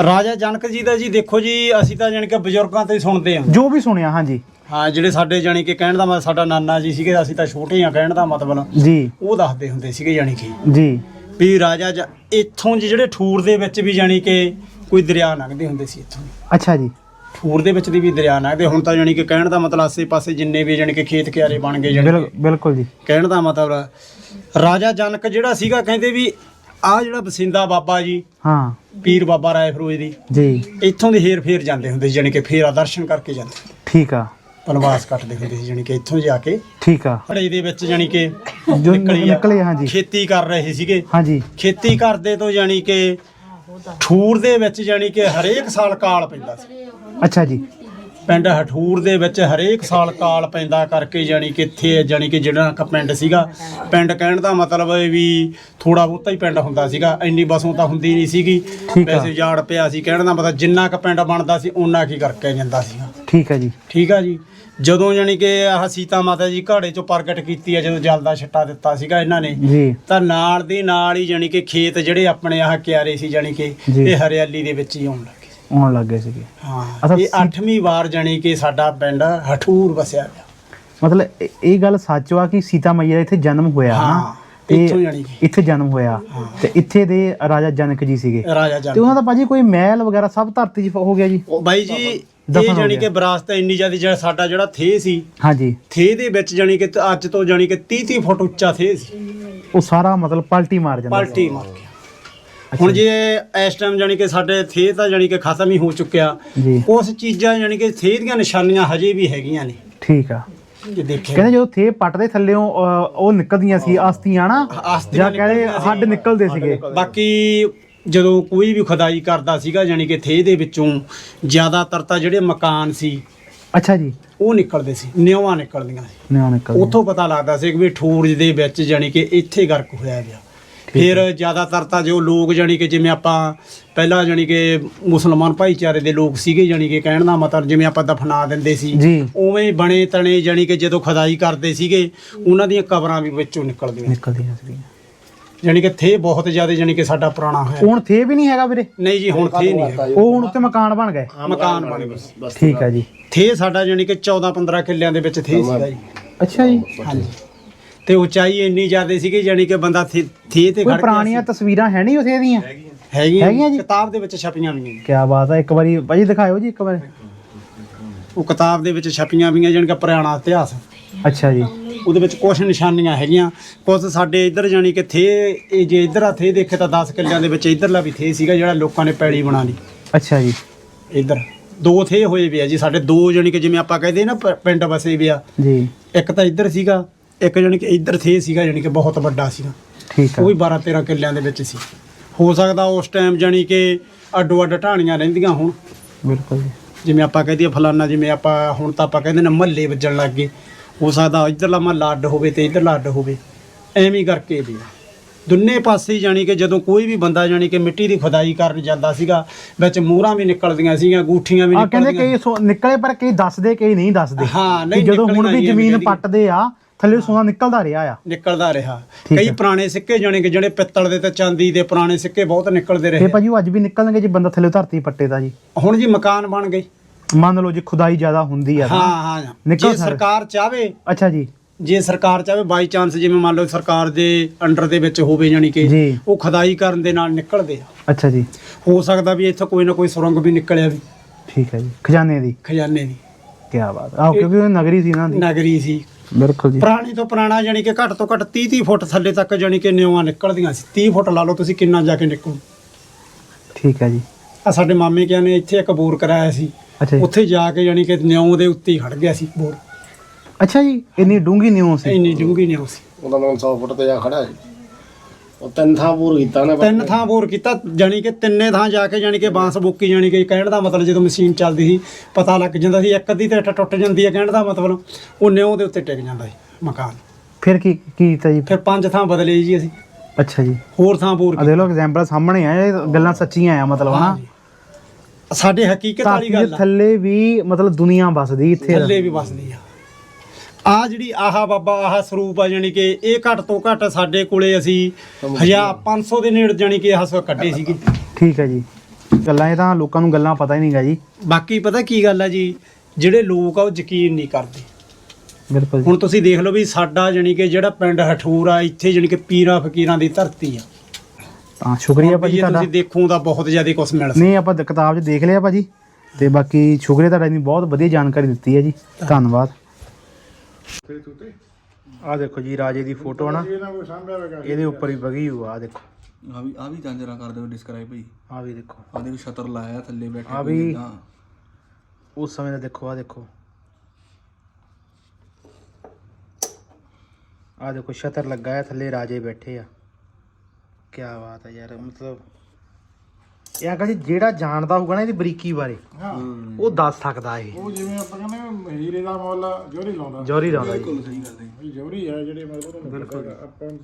ਰਾਜਾ ਜਨਕ ਜੀ ਦਾ ਜੀ ਦੇਖੋ ਜੀ ਅਸੀਂ ਤਾਂ ਜਾਣੀ ਕਿ ਬਜ਼ੁਰਗਾਂ ਤੋਂ ਹੀ ਸੁਣਦੇ ਹਾਂ। ਜੋ ਵੀ ਸੁਣਿਆ ਹਾਂਜੀ। ਹਾਂ ਜਿਹੜੇ ਸਾਡੇ ਜਾਣੀ ਕਿ ਕਹਿਣ ਦਾ ਮਤਲਬ ਸਾਡਾ ਨਾਨਾ ਜੀ ਸੀਗੇ ਅਸੀਂ ਤਾਂ ਛੋਟੇ ਆ ਕਹਿਣ ਦਾ ਮਤਲਬ। ਜੀ। ਉਹ ਦੱਸਦੇ ਹੁੰਦੇ ਸੀਗੇ ਜਾਣੀ ਕਿ। ਜੀ। ਵੀ ਰਾਜਾ ਜ- ਇੱਥੋਂ ਜੀ ਜਿਹੜੇ ਠੂਰ ਦੇ ਵਿੱਚ ਵੀ ਜਾਣੀ ਕਿ ਕੋਈ ਦਰਿਆ ਲੰਘਦੇ ਹੁੰਦੇ ਸੀ ਇੱਥੋਂ। ਅੱਛਾ ਜੀ। ਠੂਰ ਦੇ ਵਿੱਚ ਦੀ ਵੀ ਦਰਿਆ ਲੰਘਦੇ ਹੁਣ ਤਾਂ ਜਾਣੀ ਕਿ ਕਹਿਣ ਦਾ ਮਤਲਬ ਆਸੇ-ਪਾਸੇ ਜਿੰਨੇ ਵੀ ਜਾਣੀ ਕਿ ਖੇਤ ਕਿਆਰੇ ਬਣ ਗਏ ਜਾਣੀ ਬਿਲ- ਬਿਲਕੁਲ ਜੀ। ਕਹਿਣ ਦਾ ਮਤਲਬ ਰਾਜਾ ਜਨਕ ਜਿਹੜਾ ਸੀਗਾ ਕਹਿੰਦੇ ਵੀ ਆ ਜਿਹੜਾ ਬਸਿੰਦਾ ਬਾਬਾ ਜੀ ਹਾਂ। ਪੀਰ ਬਾਬਾ ਰਾਏ ਫਰੋਜ਼ ਦੀ। ਜੀ। ਇੱਥੋਂ ਦੇ ਹੇਰ ਫੇਰ ਜਾਂਦੇ ਹੁੰਦੇ ਸੀ ਜਾਣੀ ਕਿ ਫੇਰਾ ਦਰਸ਼ਨ ਕਰਕੇ ਜਾਂਦੇ। ਠੀਕ ਆ। ਬਨਵਾਸ ਕੱਟਦੇ ਹੁੰਦੇ ਸੀ ਜਾਣੀ ਕਿ ਇੱਥੋਂ ਜਾ ਕੇ। ਠੀਕ ਆ। ਹੜੇ ਦੇ ਵਿੱਚ ਜਾਣੀ ਕਿ ਜੋ ਨਿਕਲੀ ਆ। ਨਿਕਲੇ ਹਾਂਜੀ। ਖੇਤੀ ਕਰ ਰਹੇ ਸੀਗੇ। ਹਾਂਜੀ। ਖੇਤੀ ਕਰਦੇ ਤੋਂ ਜਾਣੀ ਕਿ ਠੂਰ ਦੇ ਵਿੱਚ ਜਾਣੀ ਕਿ ਹਰੇਕ ਸਾਲ ਕਾਲ ਪੈਂਦਾ ਸੀ। ਅੱਛਾ ਜੀ। ਪਿੰਡ ਹਠੂਰ ਦੇ ਵਿੱਚ ਹਰੇਕ ਸਾਲ ਕਾਲ ਪੈਂਦਾ ਕਰਕੇ ਜਾਣੀ ਕਿ ਇੱਥੇ ਜਾਣੀ ਕਿ ਜਿਹੜਾ ਕ ਪਿੰਡ ਸੀਗਾ ਪਿੰਡ ਕਹਿਣ ਦਾ ਮਤਲਬ ਹੈ ਵੀ ਥੋੜਾ ਬਹੁਤਾ ਹੀ ਪਿੰਡ ਹੁੰਦਾ ਸੀਗਾ ਇੰਨੀ ਬਸੋਂ ਤਾਂ ਹੁੰਦੀ ਨਹੀਂ ਸੀਗੀ ਠੀਕ ਆ। ਵੈਸੇ ਜਾੜ ਪਿਆ ਸੀ ਕਹਿਣ ਦਾ ਮਤਲਬ ਜਿੰਨਾ ਕ ਪਿੰਡ ਬਣਦਾ ਸੀ ਓਨਾ ਕੀ ਕਰਕੇ ਜਾਂਦਾ ਸੀਗਾ। ਠੀਕ ਆ ਜੀ। ਠੀਕ ਆ ਜੀ। ਜਦੋਂ ਜਾਣੀ ਕਿ ਆਹ ਸੀਤਾ ਮਾਤਾ ਜੀ ਘਾੜੇ ਚੋਂ ਪ੍ਰਗਟ ਕੀਤੀ ਹੈ ਜਦੋਂ ਜਲ ਦਾ ਛੱਟਾ ਦਿੱਤਾ ਸੀਗਾ ਇਹਨਾਂ ਨੇ ਜੀ। ਤਾਂ ਨਾਲ ਦੀ ਨਾਲ ਹੀ ਜਾਣੀ ਕਿ ਖੇਤ ਜਿਹੜੇ ਆਪਣੇ ਆਹ ਕਿਆਰੇ ਸੀ ਜਾਣੀ ਕਿ ਜੀ। ਇਹ ਹਰਿਆਲੀ ਦੇ ਵਿੱਚ ਹੀ ਆਉਣ ਲੱਗੇ। ਆਉਣ ਲੱਗੇ ਸੀਗੇ। ਹਾਂ ਅੱਛਾ, ਇਹ 8ਵੀਂ ਵਾਰ ਜਾਣੀ ਕਿ ਸਾਡਾ ਪਿੰਡ ਹਠੂਰ ਵਸਿਆ ਗਿਆ ਮਤਲਬ ਇਹ- ਇਹ ਗੱਲ ਸੱਚ ਵਾ ਕਿ ਸੀਤਾ ਮਈਆ ਦਾ ਇੱਥੇ ਜਨਮ ਹੋਇਆ ਹਾਂ, ਤੇ ਇੱਥੋਂ ਜਾਣੀ ਕਿ। ਇੱਥੇ ਜਨਮ ਹੋਇਆ। ਤੇ ਇੱਥੇ ਦੇ ਰਾਜਾ ਜਨਕ ਜੀ ਸੀਗੇ। ਰਾਜਾ ਤੇ ਜਨ ਉਹਨਾਂ ਦਾ ਭਾਜੀ ਕੋਈ ਮਹਿਲ ਵਗੈਰਾ ਸਭ ਧਰਤੀ 'ਚ ਹੋ ਗਿਆ ਜੀ। ਬਾਈ ਜੀ ਦਫ਼ਨ ਇਹ ਹੋ ਜਾਣੀ ਗਿਆ। ਕਿ ਵਿਰਾਸਤ ਇੰਨੀ ਜ਼ਿਆਦਾ ਜਿਹੜਾ ਸਾਡਾ ਜਿਹੜਾ ਥੇ ਸੀ। ਹਾਂਜੀ। ਥੇ ਦੇ ਵਿੱਚ ਜਾਣੀ ਕਿ ਅੱਜ ਤੋਂ ਜਾਣੀ ਕਿ 30 30 ਫੁੱਟ ਉੱਚਾ ਥੇ ਸੀ। ਉਹ ਸਾਰਾ ਮਤਲਬ ਪਲਟੀ ਮਾਰ ਜਾਂਦਾ ਪਲਟੀ ਮਾਰ ਗਿਆ। ਹੁਣ ਜੇ ਇਸ ਟਾਈਮ ਜਾਣੀ ਕਿ ਸਾਡੇ ਥੇ ਤਾਂ ਜਾਣੀ ਕਿ ਖਤਮ ਹੀ ਹੋ ਚੁੱਕਿਆ। ਜੀ। ਕੁਝ ਚੀਜ਼ਾਂ ਜਾਣੀ ਕਿ ਥੇ ਦੀਆਂ ਨਿਸ਼ਾਨੀਆਂ ਹਜੇ ਵੀ ਹੈਗੀਆਂ ਨੇ। ਠੀਕ ਆ। ਜੇ ਦੇਖੇ ਕਹਿੰਦੇ ਜਦੋਂ ਥੇ ਪੱਟ ਦੇ ਥੱਲੇੋਂ ਉਹ ਨਿਕਲਦੀਆਂ ਸੀ ਅਸਤੀਆਂ ਨਾ ਜਾਂ ਕਹਿੰਦੇ ਨਿਕਲਦੀਆਂ ਸੀ। ਹੱਡ ਨਿਕਲਦੇ ਸੀਗੇ। ਬਾਕੀ ਜਦੋਂ ਕੋਈ ਵੀ ਖੁਦਾਈ ਕਰਦਾ ਸੀਗਾ ਜਾਣੀ ਕਿ ਥੇ ਦੇ ਵਿੱਚੋਂ ਜ਼ਿਆਦਾਤਰ ਤਾਂ ਜਿਹੜੇ ਮਕਾਨ ਸੀ ਅੱਛਾ ਜੀ। ਉਹ ਨਿਕਲਦੇ ਸੀ ਨਿਉਆਂ ਨਿਕਲਦੀਆਂ ਸੀ। ਨਿਆ ਨਿਕਲਦੇ ਉੱਥੋਂ ਪਤਾ ਲੱਗਦਾ ਸੀ ਕਿ ਵੀ ਠੂਰਜ ਦੇ ਵਿੱਚ ਜਾਣੀ ਕਿ ਇੱਥੇ ਗਰਕ ਹੋਇਆ ਗਿਆ। ਫਿਰ ਜ਼ਿਆਦਾਤਰ ਤਾਂ ਜੋ ਲੋਕ ਜਾਣੀ ਕਿ ਜਿਵੇਂ ਆਪਾਂ ਪਹਿਲਾਂ ਜਾਣੀ ਕਿ ਮੁਸਲਮਾਨ ਭਾਈਚਾਰੇ ਦੇ ਲੋਕ ਸੀਗੇ ਜਾਣੀ ਕਿ ਕਹਿਣ ਦਾ ਮਤਲਬ ਜਿਵੇਂ ਆਪਾਂ ਦਫਨਾ ਦਿੰਦੇ ਸੀ ਉਵੇਂ ਹੀ ਬਣੇ ਤਣੇ ਜਾਣੀ ਕਿ ਜਦੋਂ ਖੁਦਾਈ ਕਰਦੇ ਸੀਗੇ ਉਹਨਾਂ ਦੀਆਂ ਕਬਰਾਂ ਵੀ ਵਿੱਚੋਂ ਨਿਕਲਦੀਆਂ ਨਿਕਲਦੀਆਂ ਸੀਗੀਆਂ। ਜਾਣੀ ਕਿ ਥੇ ਬਹੁਤ ਜ਼ਿਆਦਾ ਜਾਣੀ ਕਿ ਸਾਡਾ ਪੁਰਾਣਾ ਹੋਇਆ। ਹੁਣ ਥੇ ਵੀ ਨਹੀਂ ਹੈਗਾ ਵੀਰੇ? ਨਹੀਂ ਜੀ ਹੁਣ ਥੇ ਨਹੀਂ ਹੈਗਾ। ਉਹ ਹੁਣ ਉੱਤੇ ਮਕਾਨ ਬਣ ਗਏ? ਮਕਾਨ ਬਣ ਗਏ ਠੀਕ ਆ ਜੀ। ਥੇ ਸਾਡਾ ਜਾਣੀ ਕਿ 14 15 ਕਿੱਲਿਆਂ ਦੇ ਵਿੱਚ ਥੇ ਸੀਗਾ ਜੀ। ਅੱਛਾ ਜੀ। ਹਾਂਜੀ। ਤੇ ਉਚਾਈ ਇੰਨੀ ਜ਼ਿਆਦਾ ਸੀਗੀ ਜਾਣੀ ਕਿ ਬੰਦਾ ਥੇ ਥੇ ਤੇ ਕੋਈ ਖੜ ਕੇ ਪੁਰਾਣੀਆਂ ਤਸਵੀਰਾਂ ਹੈ ਨਹੀਂ ਉਥੇ ਦੀਆਂ? ਹੈਗੀਆਂ। ਹੈਗੀਆਂ ਜੀ? ਕਿਤਾਬ ਦੇ ਵਿੱਚ ਛਪੀਆਂ ਵੀ ਨੇ ਕੀ ਬਾਤ ਹੈ ਇੱਕ ਵਾਰੀ ਭਾਜੀ ਦਿਖਾਇਓ ਜੀ ਇੱਕ ਵਾਰੀ। ਉਹ ਕਿਤਾਬ ਦੇ ਵਿੱਚ ਛਪੀਆਂ ਵੀ ਜਾਣੀ ਕਿ ਪੁਰਾਣਾ ਇਤਿਹਾਸ। ਅੱਛਾ ਜੀ। ਉਹਦੇ ਵਿੱਚ ਕੁਝ ਨਿਸ਼ਾਨੀਆਂ ਹੈਗੀਆਂ। ਕੁਝ ਸਾਡੇ ਇੱਧਰ ਜਾਣੀ ਕਿ ਥੇ ਇਹ ਜੇ ਇੱਧਰ ਆ ਥੇ ਦੇਖੇ ਤਾਂ 10 ਕਿੱਲਿਆਂ ਦੇ ਵਿੱਚ ਇੱਧਰਲਾ ਵੀ ਥੇ ਸੀਗਾ ਜਿਹੜਾ ਲੋਕਾਂ ਨੇ ਪੈਲੀ ਬਣਾ ਲਈ ਅੱਛਾ ਜੀ। ਇੱਧਰ। ਦੋ ਥੇ ਹੋਏ ਵੀ ਆ ਜੀ ਸਾਡੇ ਦੋ ਜਾਣੀ ਕਿ ਜਿਵੇਂ ਆਪਾਂ ਕਹਿੰਦੇ ਨਾ ਪ- ਪਿੰਡ ਵਸੇ ਵੀ ਆ। ਜੀ। ਇੱਕ ਤਾਂ ਇੱਧਰ ਸੀਗਾ ਇੱਕ ਜਾਣੀ ਕਿ ਇੱਧਰ ਥੇ ਸੀਗਾ ਜਾਣੀ ਕਿ ਬਹੁਤ ਵੱਡਾ ਸੀਗਾ। ਠੀਕ ਆ। ਉਹ ਵੀ 12 13 ਕਿੱਲਿਆਂ ਦੇ ਵਿੱਚ ਸੀ। ਹੋ ਸਕਦਾ ਉਸ ਟਾਈਮ ਜਾਣੀ ਕਿ ਅੱਡੋ ਅੱਡ ਢਾਣੀਆਂ ਰਹਿੰਦੀਆਂ ਹੁਣ। ਬਿਲਕੁਲ ਜੀ। ਜਿਵੇਂ ਆਪਾਂ ਕਹਦੇ ਫਲਾਨਾ ਜਿਵੇਂ ਆਪਾਂ ਹੁਣ ਤਾਂ ਆਪਾਂ ਕਹਿੰਦੇ ਨੇ ਮਹੱਲੇ ਵੱਜਣ ਲੱਗ ਗਏ। ਹੋ ਸਕਦਾ ਇੱਧਰਲਾ ਮਹੱਲਾ ਅੱਡ ਹੋਵੇ ਤੇ ਇੱਧਰਲਾ ਅੱਡ ਹੋਵੇ। ਐਵੇਂ ਹੀ ਕਰਕੇ ਵੀ। ਆ। ਦੋਨੇ ਪਾਸੇ ਹੀ ਜਾਣੀ ਕਿ ਜਦੋਂ ਕੋਈ ਵੀ ਬੰਦਾ ਜਾਣੀ ਕਿ ਮਿੱਟੀ ਦੀ ਖੁਦਾਈ ਕਰਨ ਜਾਂਦਾ ਸੀਗਾ ਵਿੱਚ ਮੂਹਰਾਂ ਵੀ ਨਿਕਲਦੀਆਂ ਸੀਗੀਆਂ ਗੂਠੀਆਂ ਵੀ ਆ ਕਹਿੰਦੇ ਨਿਕਲਦੀਆਂ। ਕਈ ਸੋ- ਨਿਕਲੇ ਪਰ ਕਈ ਦੱਸਦੇ ਕਈ ਨਹੀਂ ਦੱਸਦੇ। ਹਾਂ, ਨਹੀਂ ਕਿ ਜਦੋਂ ਹੁਣ ਨਿਕਲੀਆਂ ਵੀ ਜ਼ਮੀਨ ਪੱਟਦੇ ਆ ਥੱਲੇ ਸੋਨਾ ਨਿਕਲਦਾ ਰਿਹਾ ਆ। ਨਿਕਲਦਾ ਰਿਹਾ। ਠੀਕ ਕਈ। ਪੁਰਾਣੇ ਸਿੱਕੇ ਜਾਣੀ ਕਿ ਜਿਹੜੇ ਪਿੱਤਲ ਦੇ ਤੇ ਚਾਂਦੀ ਦੇ ਪੁਰਾਣੇ ਸਿੱਕੇ ਬਹੁਤ ਨਿਕਲਦੇ ਤੇ ਰਹੇ ਭਾਜੀ ਉਹ ਅੱਜ ਵੀ ਨਿਕਲਣਗੇ ਜੇ ਬੰਦਾ ਥੱਲੇ ਧਰਤੀ ਪੱਟੇ ਦਾ ਜੀ। ਹੁਣ ਜੀ ਮਕਾਨ ਬਣ ਗਏ। ਮੰਨ ਲਓ ਜੀ ਖੁਦਾਈ ਜ਼ਿਆਦਾ ਹੁੰਦੀ ਆ ਤਾਂ। ਹਾਂ ਹਾਂ ਨਿਕਲ ਜੇ ਸਾਰੇ। ਸਰਕਾਰ ਚਾਵੇ ਅੱਛਾ ਜੀ। ਜੇ ਸਰਕਾਰ ਚਾਵੇ ਬਾਈ ਚਾਂਸ ਜਿਵੇਂ ਮੰਨ ਲਓ ਸਰਕਾਰ ਦੇ ਅੰਡਰ ਦੇ ਵਿੱਚ ਹੋਵੇ ਜਾਣੀ ਕਿ ਜੀ। ਉਹ ਖਦਾਈ ਕਰਨ ਦੇ ਨਾਲ ਨਿਕਲਦੇ ਆ। ਅੱਛਾ ਜੀ। ਹੋ ਸਕਦਾ ਵੀ ਇੱਥੋਂ ਕੋਈ ਨਾ ਕੋਈ ਸੁਰੰਗ ਵੀ ਨਿਕਲਿਆ ਵੀ। ਠੀਕ ਹੈ ਜੀ। ਖਜ਼ਾਨੇ ਦੀ। ਖਜ਼ਾਨੇ ਦੀ। ਕੀ ਬਾਤ ਆ। ਕਿਉਂਕਿ ਉਹ ਨਗਰੀ ਸੀ ਨਾ ਦੀ। ਨਗਰੀ ਸੀ। ਬਿਲਕੁਲ ਜੀ। ਪੁਰਾਣੀ ਤੋਂ ਪੁਰਾਣਾ ਜਾਣੀ ਕਿ ਘੱਟ ਤੋਂ ਘੱਟ 30 30 ਫੁੱਟ ਥੱਲੇ ਤੱਕ ਜਾਣੀ ਕਿ ਨਿਉਆਂ ਨਿਕਲਦੀਆਂ ਸੀ। 30 ਫੁੱਟ ਲਾ ਲਓ ਤੁਸੀਂ ਕਿੰਨਾ ਜਾ ਕੇ ਨਿਕਲੂ। ਠੀਕ ਹੈ ਜੀ। ਆ ਸਾਡੇ ਮਾਮੇ ਕਿਹਾ ਨੇ ਇੱਥੇ ਇੱਕ ਬੋਰ ਕਰਾਇਆ ਸੀ। ਅੱਛਾ ਜੀ। ਉੱਥੇ ਜਾ ਕੇ ਜਾਣੀ ਕਿ ਨਿਉਂ ਦੇ ਉੱਤੇ ਹੀ ਖੜ ਗਿਆ ਸੀ ਬੋਰ। ਅੱਛਾ ਜੀ ਇੰਨੀ ਡੂੰਗੀ ਨਿਉ ਸੀ। ਇੰਨੀ ਡੂੰਘੀ ਨਿਉਂ ਸੀ। ਉਹਦਾ ਨਾਲ 100 ਫੁੱਟ ਤੇ ਜਾ ਖੜਾ ਸੀ। ਉਹ ਤਿੰਨ ਥਾਂ ਪੂਰ ਕੀਤਾ ਨੇ ਤਿੰਨ ਥਾਂ ਬੋਰ ਕੀਤਾ ਜਾਣੀ ਕਿ ਤਿੰਨੇ ਥਾਂ ਜਾ ਕੇ ਜਾਣੀ ਕਿ ਬਾਂਸ ਬੁੱਕੀ ਜਾਣੀ ਕਿ ਕਹਿਣ ਦਾ ਮਤਲਬ ਜਦੋਂ ਮਸ਼ੀਨ ਚੱਲਦੀ ਸੀ ਪਤਾ ਲੱਗ ਜਾਂਦਾ ਸੀ ਇੱਕ ਅੱਧੀ ਤੇ ਇੱਟ ਟੁੱਟ ਜਾਂਦੀ ਹੈ ਕਹਿਣ ਦਾ ਮਤਲਬ ਉਹ ਨਿਉਂ ਦੇ ਉੱਤੇ ਟਿਕ ਜਾਂਦਾ ਸੀ ਮਕਾਨ। ਫਿਰ ਕੀ ਕੀ ਕੀਤਾ ਜੀ? ਫਿਰ ਪੰਜ ਥਾਂ ਬਦਲੇ ਜੀ ਅਸੀਂ। ਅੱਛਾ ਜੀ। ਹੋਰ ਥਾਂ ਬੋਰ ਆ ਦੇਖ ਲਓ ਐਗਜ਼ਾਮਪਲ ਸਾਹਮਣੇ ਆ ਇਹ ਗੱਲਾਂ ਸੱਚੀਆਂ ਆ ਮਤਲਬ ਹਨਾ। ਸਾਡੇ ਹਕੀਕਤ ਵਾਲੀ ਧਰਤੀ ਦੇ ਗੱਲ ਆ। ਥੱਲੇ ਵੀ ਮਤਲਬ ਦੁਨੀਆ ਵਸਦੀ ਇੱਥੇ। ਥੱਲੇ ਵੀ ਵਸਦੀ ਆ। ਆ ਜਿਹੜੀ ਆਹ ਬਾਬਾ ਆਹ ਸਰੂਪ ਆ ਜਾਣੀ ਕਿ ਇਹ ਘੱਟ ਤੋਂ ਘੱਟ ਸਾਡੇ ਕੋਲੇ ਅਸੀਂ 1000 500 ਦੇ ਨੇੜੇ ਜਾਣੀ ਕਿ ਆਹ ਸੋ ਕੱਢੇ ਸੀਗੇ। ਠੀਕ ਹੈ ਜੀ। ਗੱਲਾਂ ਇਹ ਤਾਂ ਲੋਕਾਂ ਨੂੰ ਗੱਲਾਂ ਪਤਾ ਹੀ ਨਹੀਂਗਾ ਜੀ। ਬਾਕੀ ਪਤਾ ਕੀ ਗੱਲ ਆ ਜੀ ਜਿਹੜੇ ਲੋਕ ਆ ਉਹ ਯਕੀਨ ਨਹੀਂ ਕਰਦੇ। ਬਿਲਕੁਲ ਜੀ। ਹੁਣ ਤੁਸੀਂ ਦੇਖ ਲਓ ਵੀ ਸਾਡਾ ਜਾਣੀ ਕਿ ਜਿਹੜਾ ਪਿੰਡ ਹਠੂਰ ਆ ਇੱਥੇ ਜਾਣੀ ਕਿ ਪੀਰਾਂ ਫਕੀਰਾਂ ਦੀ ਧਰਤੀ ਆ। ਤਾਂ ਸ਼ੁਕਰੀਆ ਭਾਜੀ ਜੇ ਤੁਹਾਡਾ। ਤੁਸੀਂ ਦੇਖੋ ਤਾਂ ਬਹੁਤ ਜ਼ਿਆਦਾ ਕੁਝ ਮਿਲ ਸਕਦਾ। ਨਹੀਂ ਆਪਾਂ ਕਿਤਾਬ 'ਚ ਦੇਖ ਲਿਆ ਭਾਜੀ। ਤੇ ਬਾਕੀ ਸ਼ੁਕਰੀਆ ਤੁਹਾਡਾ ਇੰਨੀ ਬਹੁਤ ਵਧੀਆ ਜਾਣਕਾਰੀ ਦਿੱਤੀ ਹੈ ਜੀ। ਧੰਨਵਾਦ। ਆ ਦੇਖੋ ਜੀ ਰਾਜੇ ਦੀ ਫੋਟੋ ਹੈ ਨਾ। ਇਹਦੇ ਉੱਪਰ ਹੀ ਬਗੀ ਹੋਈ ਆ ਦੇਖੋ। ਆ ਵੀ ਆ ਵੀ ਜਾਂਜਰਾ ਕਰ ਦਿਓ ਡਿਸਕ੍ਰਾਈਬ ਭਾਈ। ਆ ਵੀ ਦੇਖੋ। ਆ ਦੇਖੋ ਛਤਰ ਲਾਇਆ ਥੱਲੇ ਬੈਠੇ ਆ ਵੀ-। ਉਸ ਸਮੇਂ ਦਾ ਦੇਖੋ ਆ ਦੇਖੋ। ਆ ਦੇਖੋ ਛਤਰ ਲੱਗਾ ਹੈ ਥੱਲੇ ਰਾਜੇ ਬੈਠੇ ਆ। ਕੀ ਬਾਤ ਹੈ ਯਾਰ ਮਤਲਬ ਇਹ ਆ ਜੀ ਜਿਹੜਾ ਜਾਣਦਾ ਹੋਊਗਾ ਨਾ ਇਹਦੀ ਬਰੀਕੀ ਬਾਰੇ ਉਹ ਦੱਸ ਸਕਦਾ ਇਹ। ਉਹ ਜਿਵੇਂ ਆਪਾਂ ਕਹਿੰਦੇ ਹੀਰੇ ਦਾ ਮੁੱਲ ਜੋਰੀ ਲਾਉਂਦਾ। ਜੋਰੀ ਲਾਉਂਦਾ ਜੀ। ਬਿਲਕੁਲ ਸਹੀ ਗੱਲ ਹੈ। ਜੋਰੀ ਹੈ ਜਿਹੜੇ ਮਤਲਬ ਬਿਲਕੁਲ। ਆਪਾਂ ਨੂੰ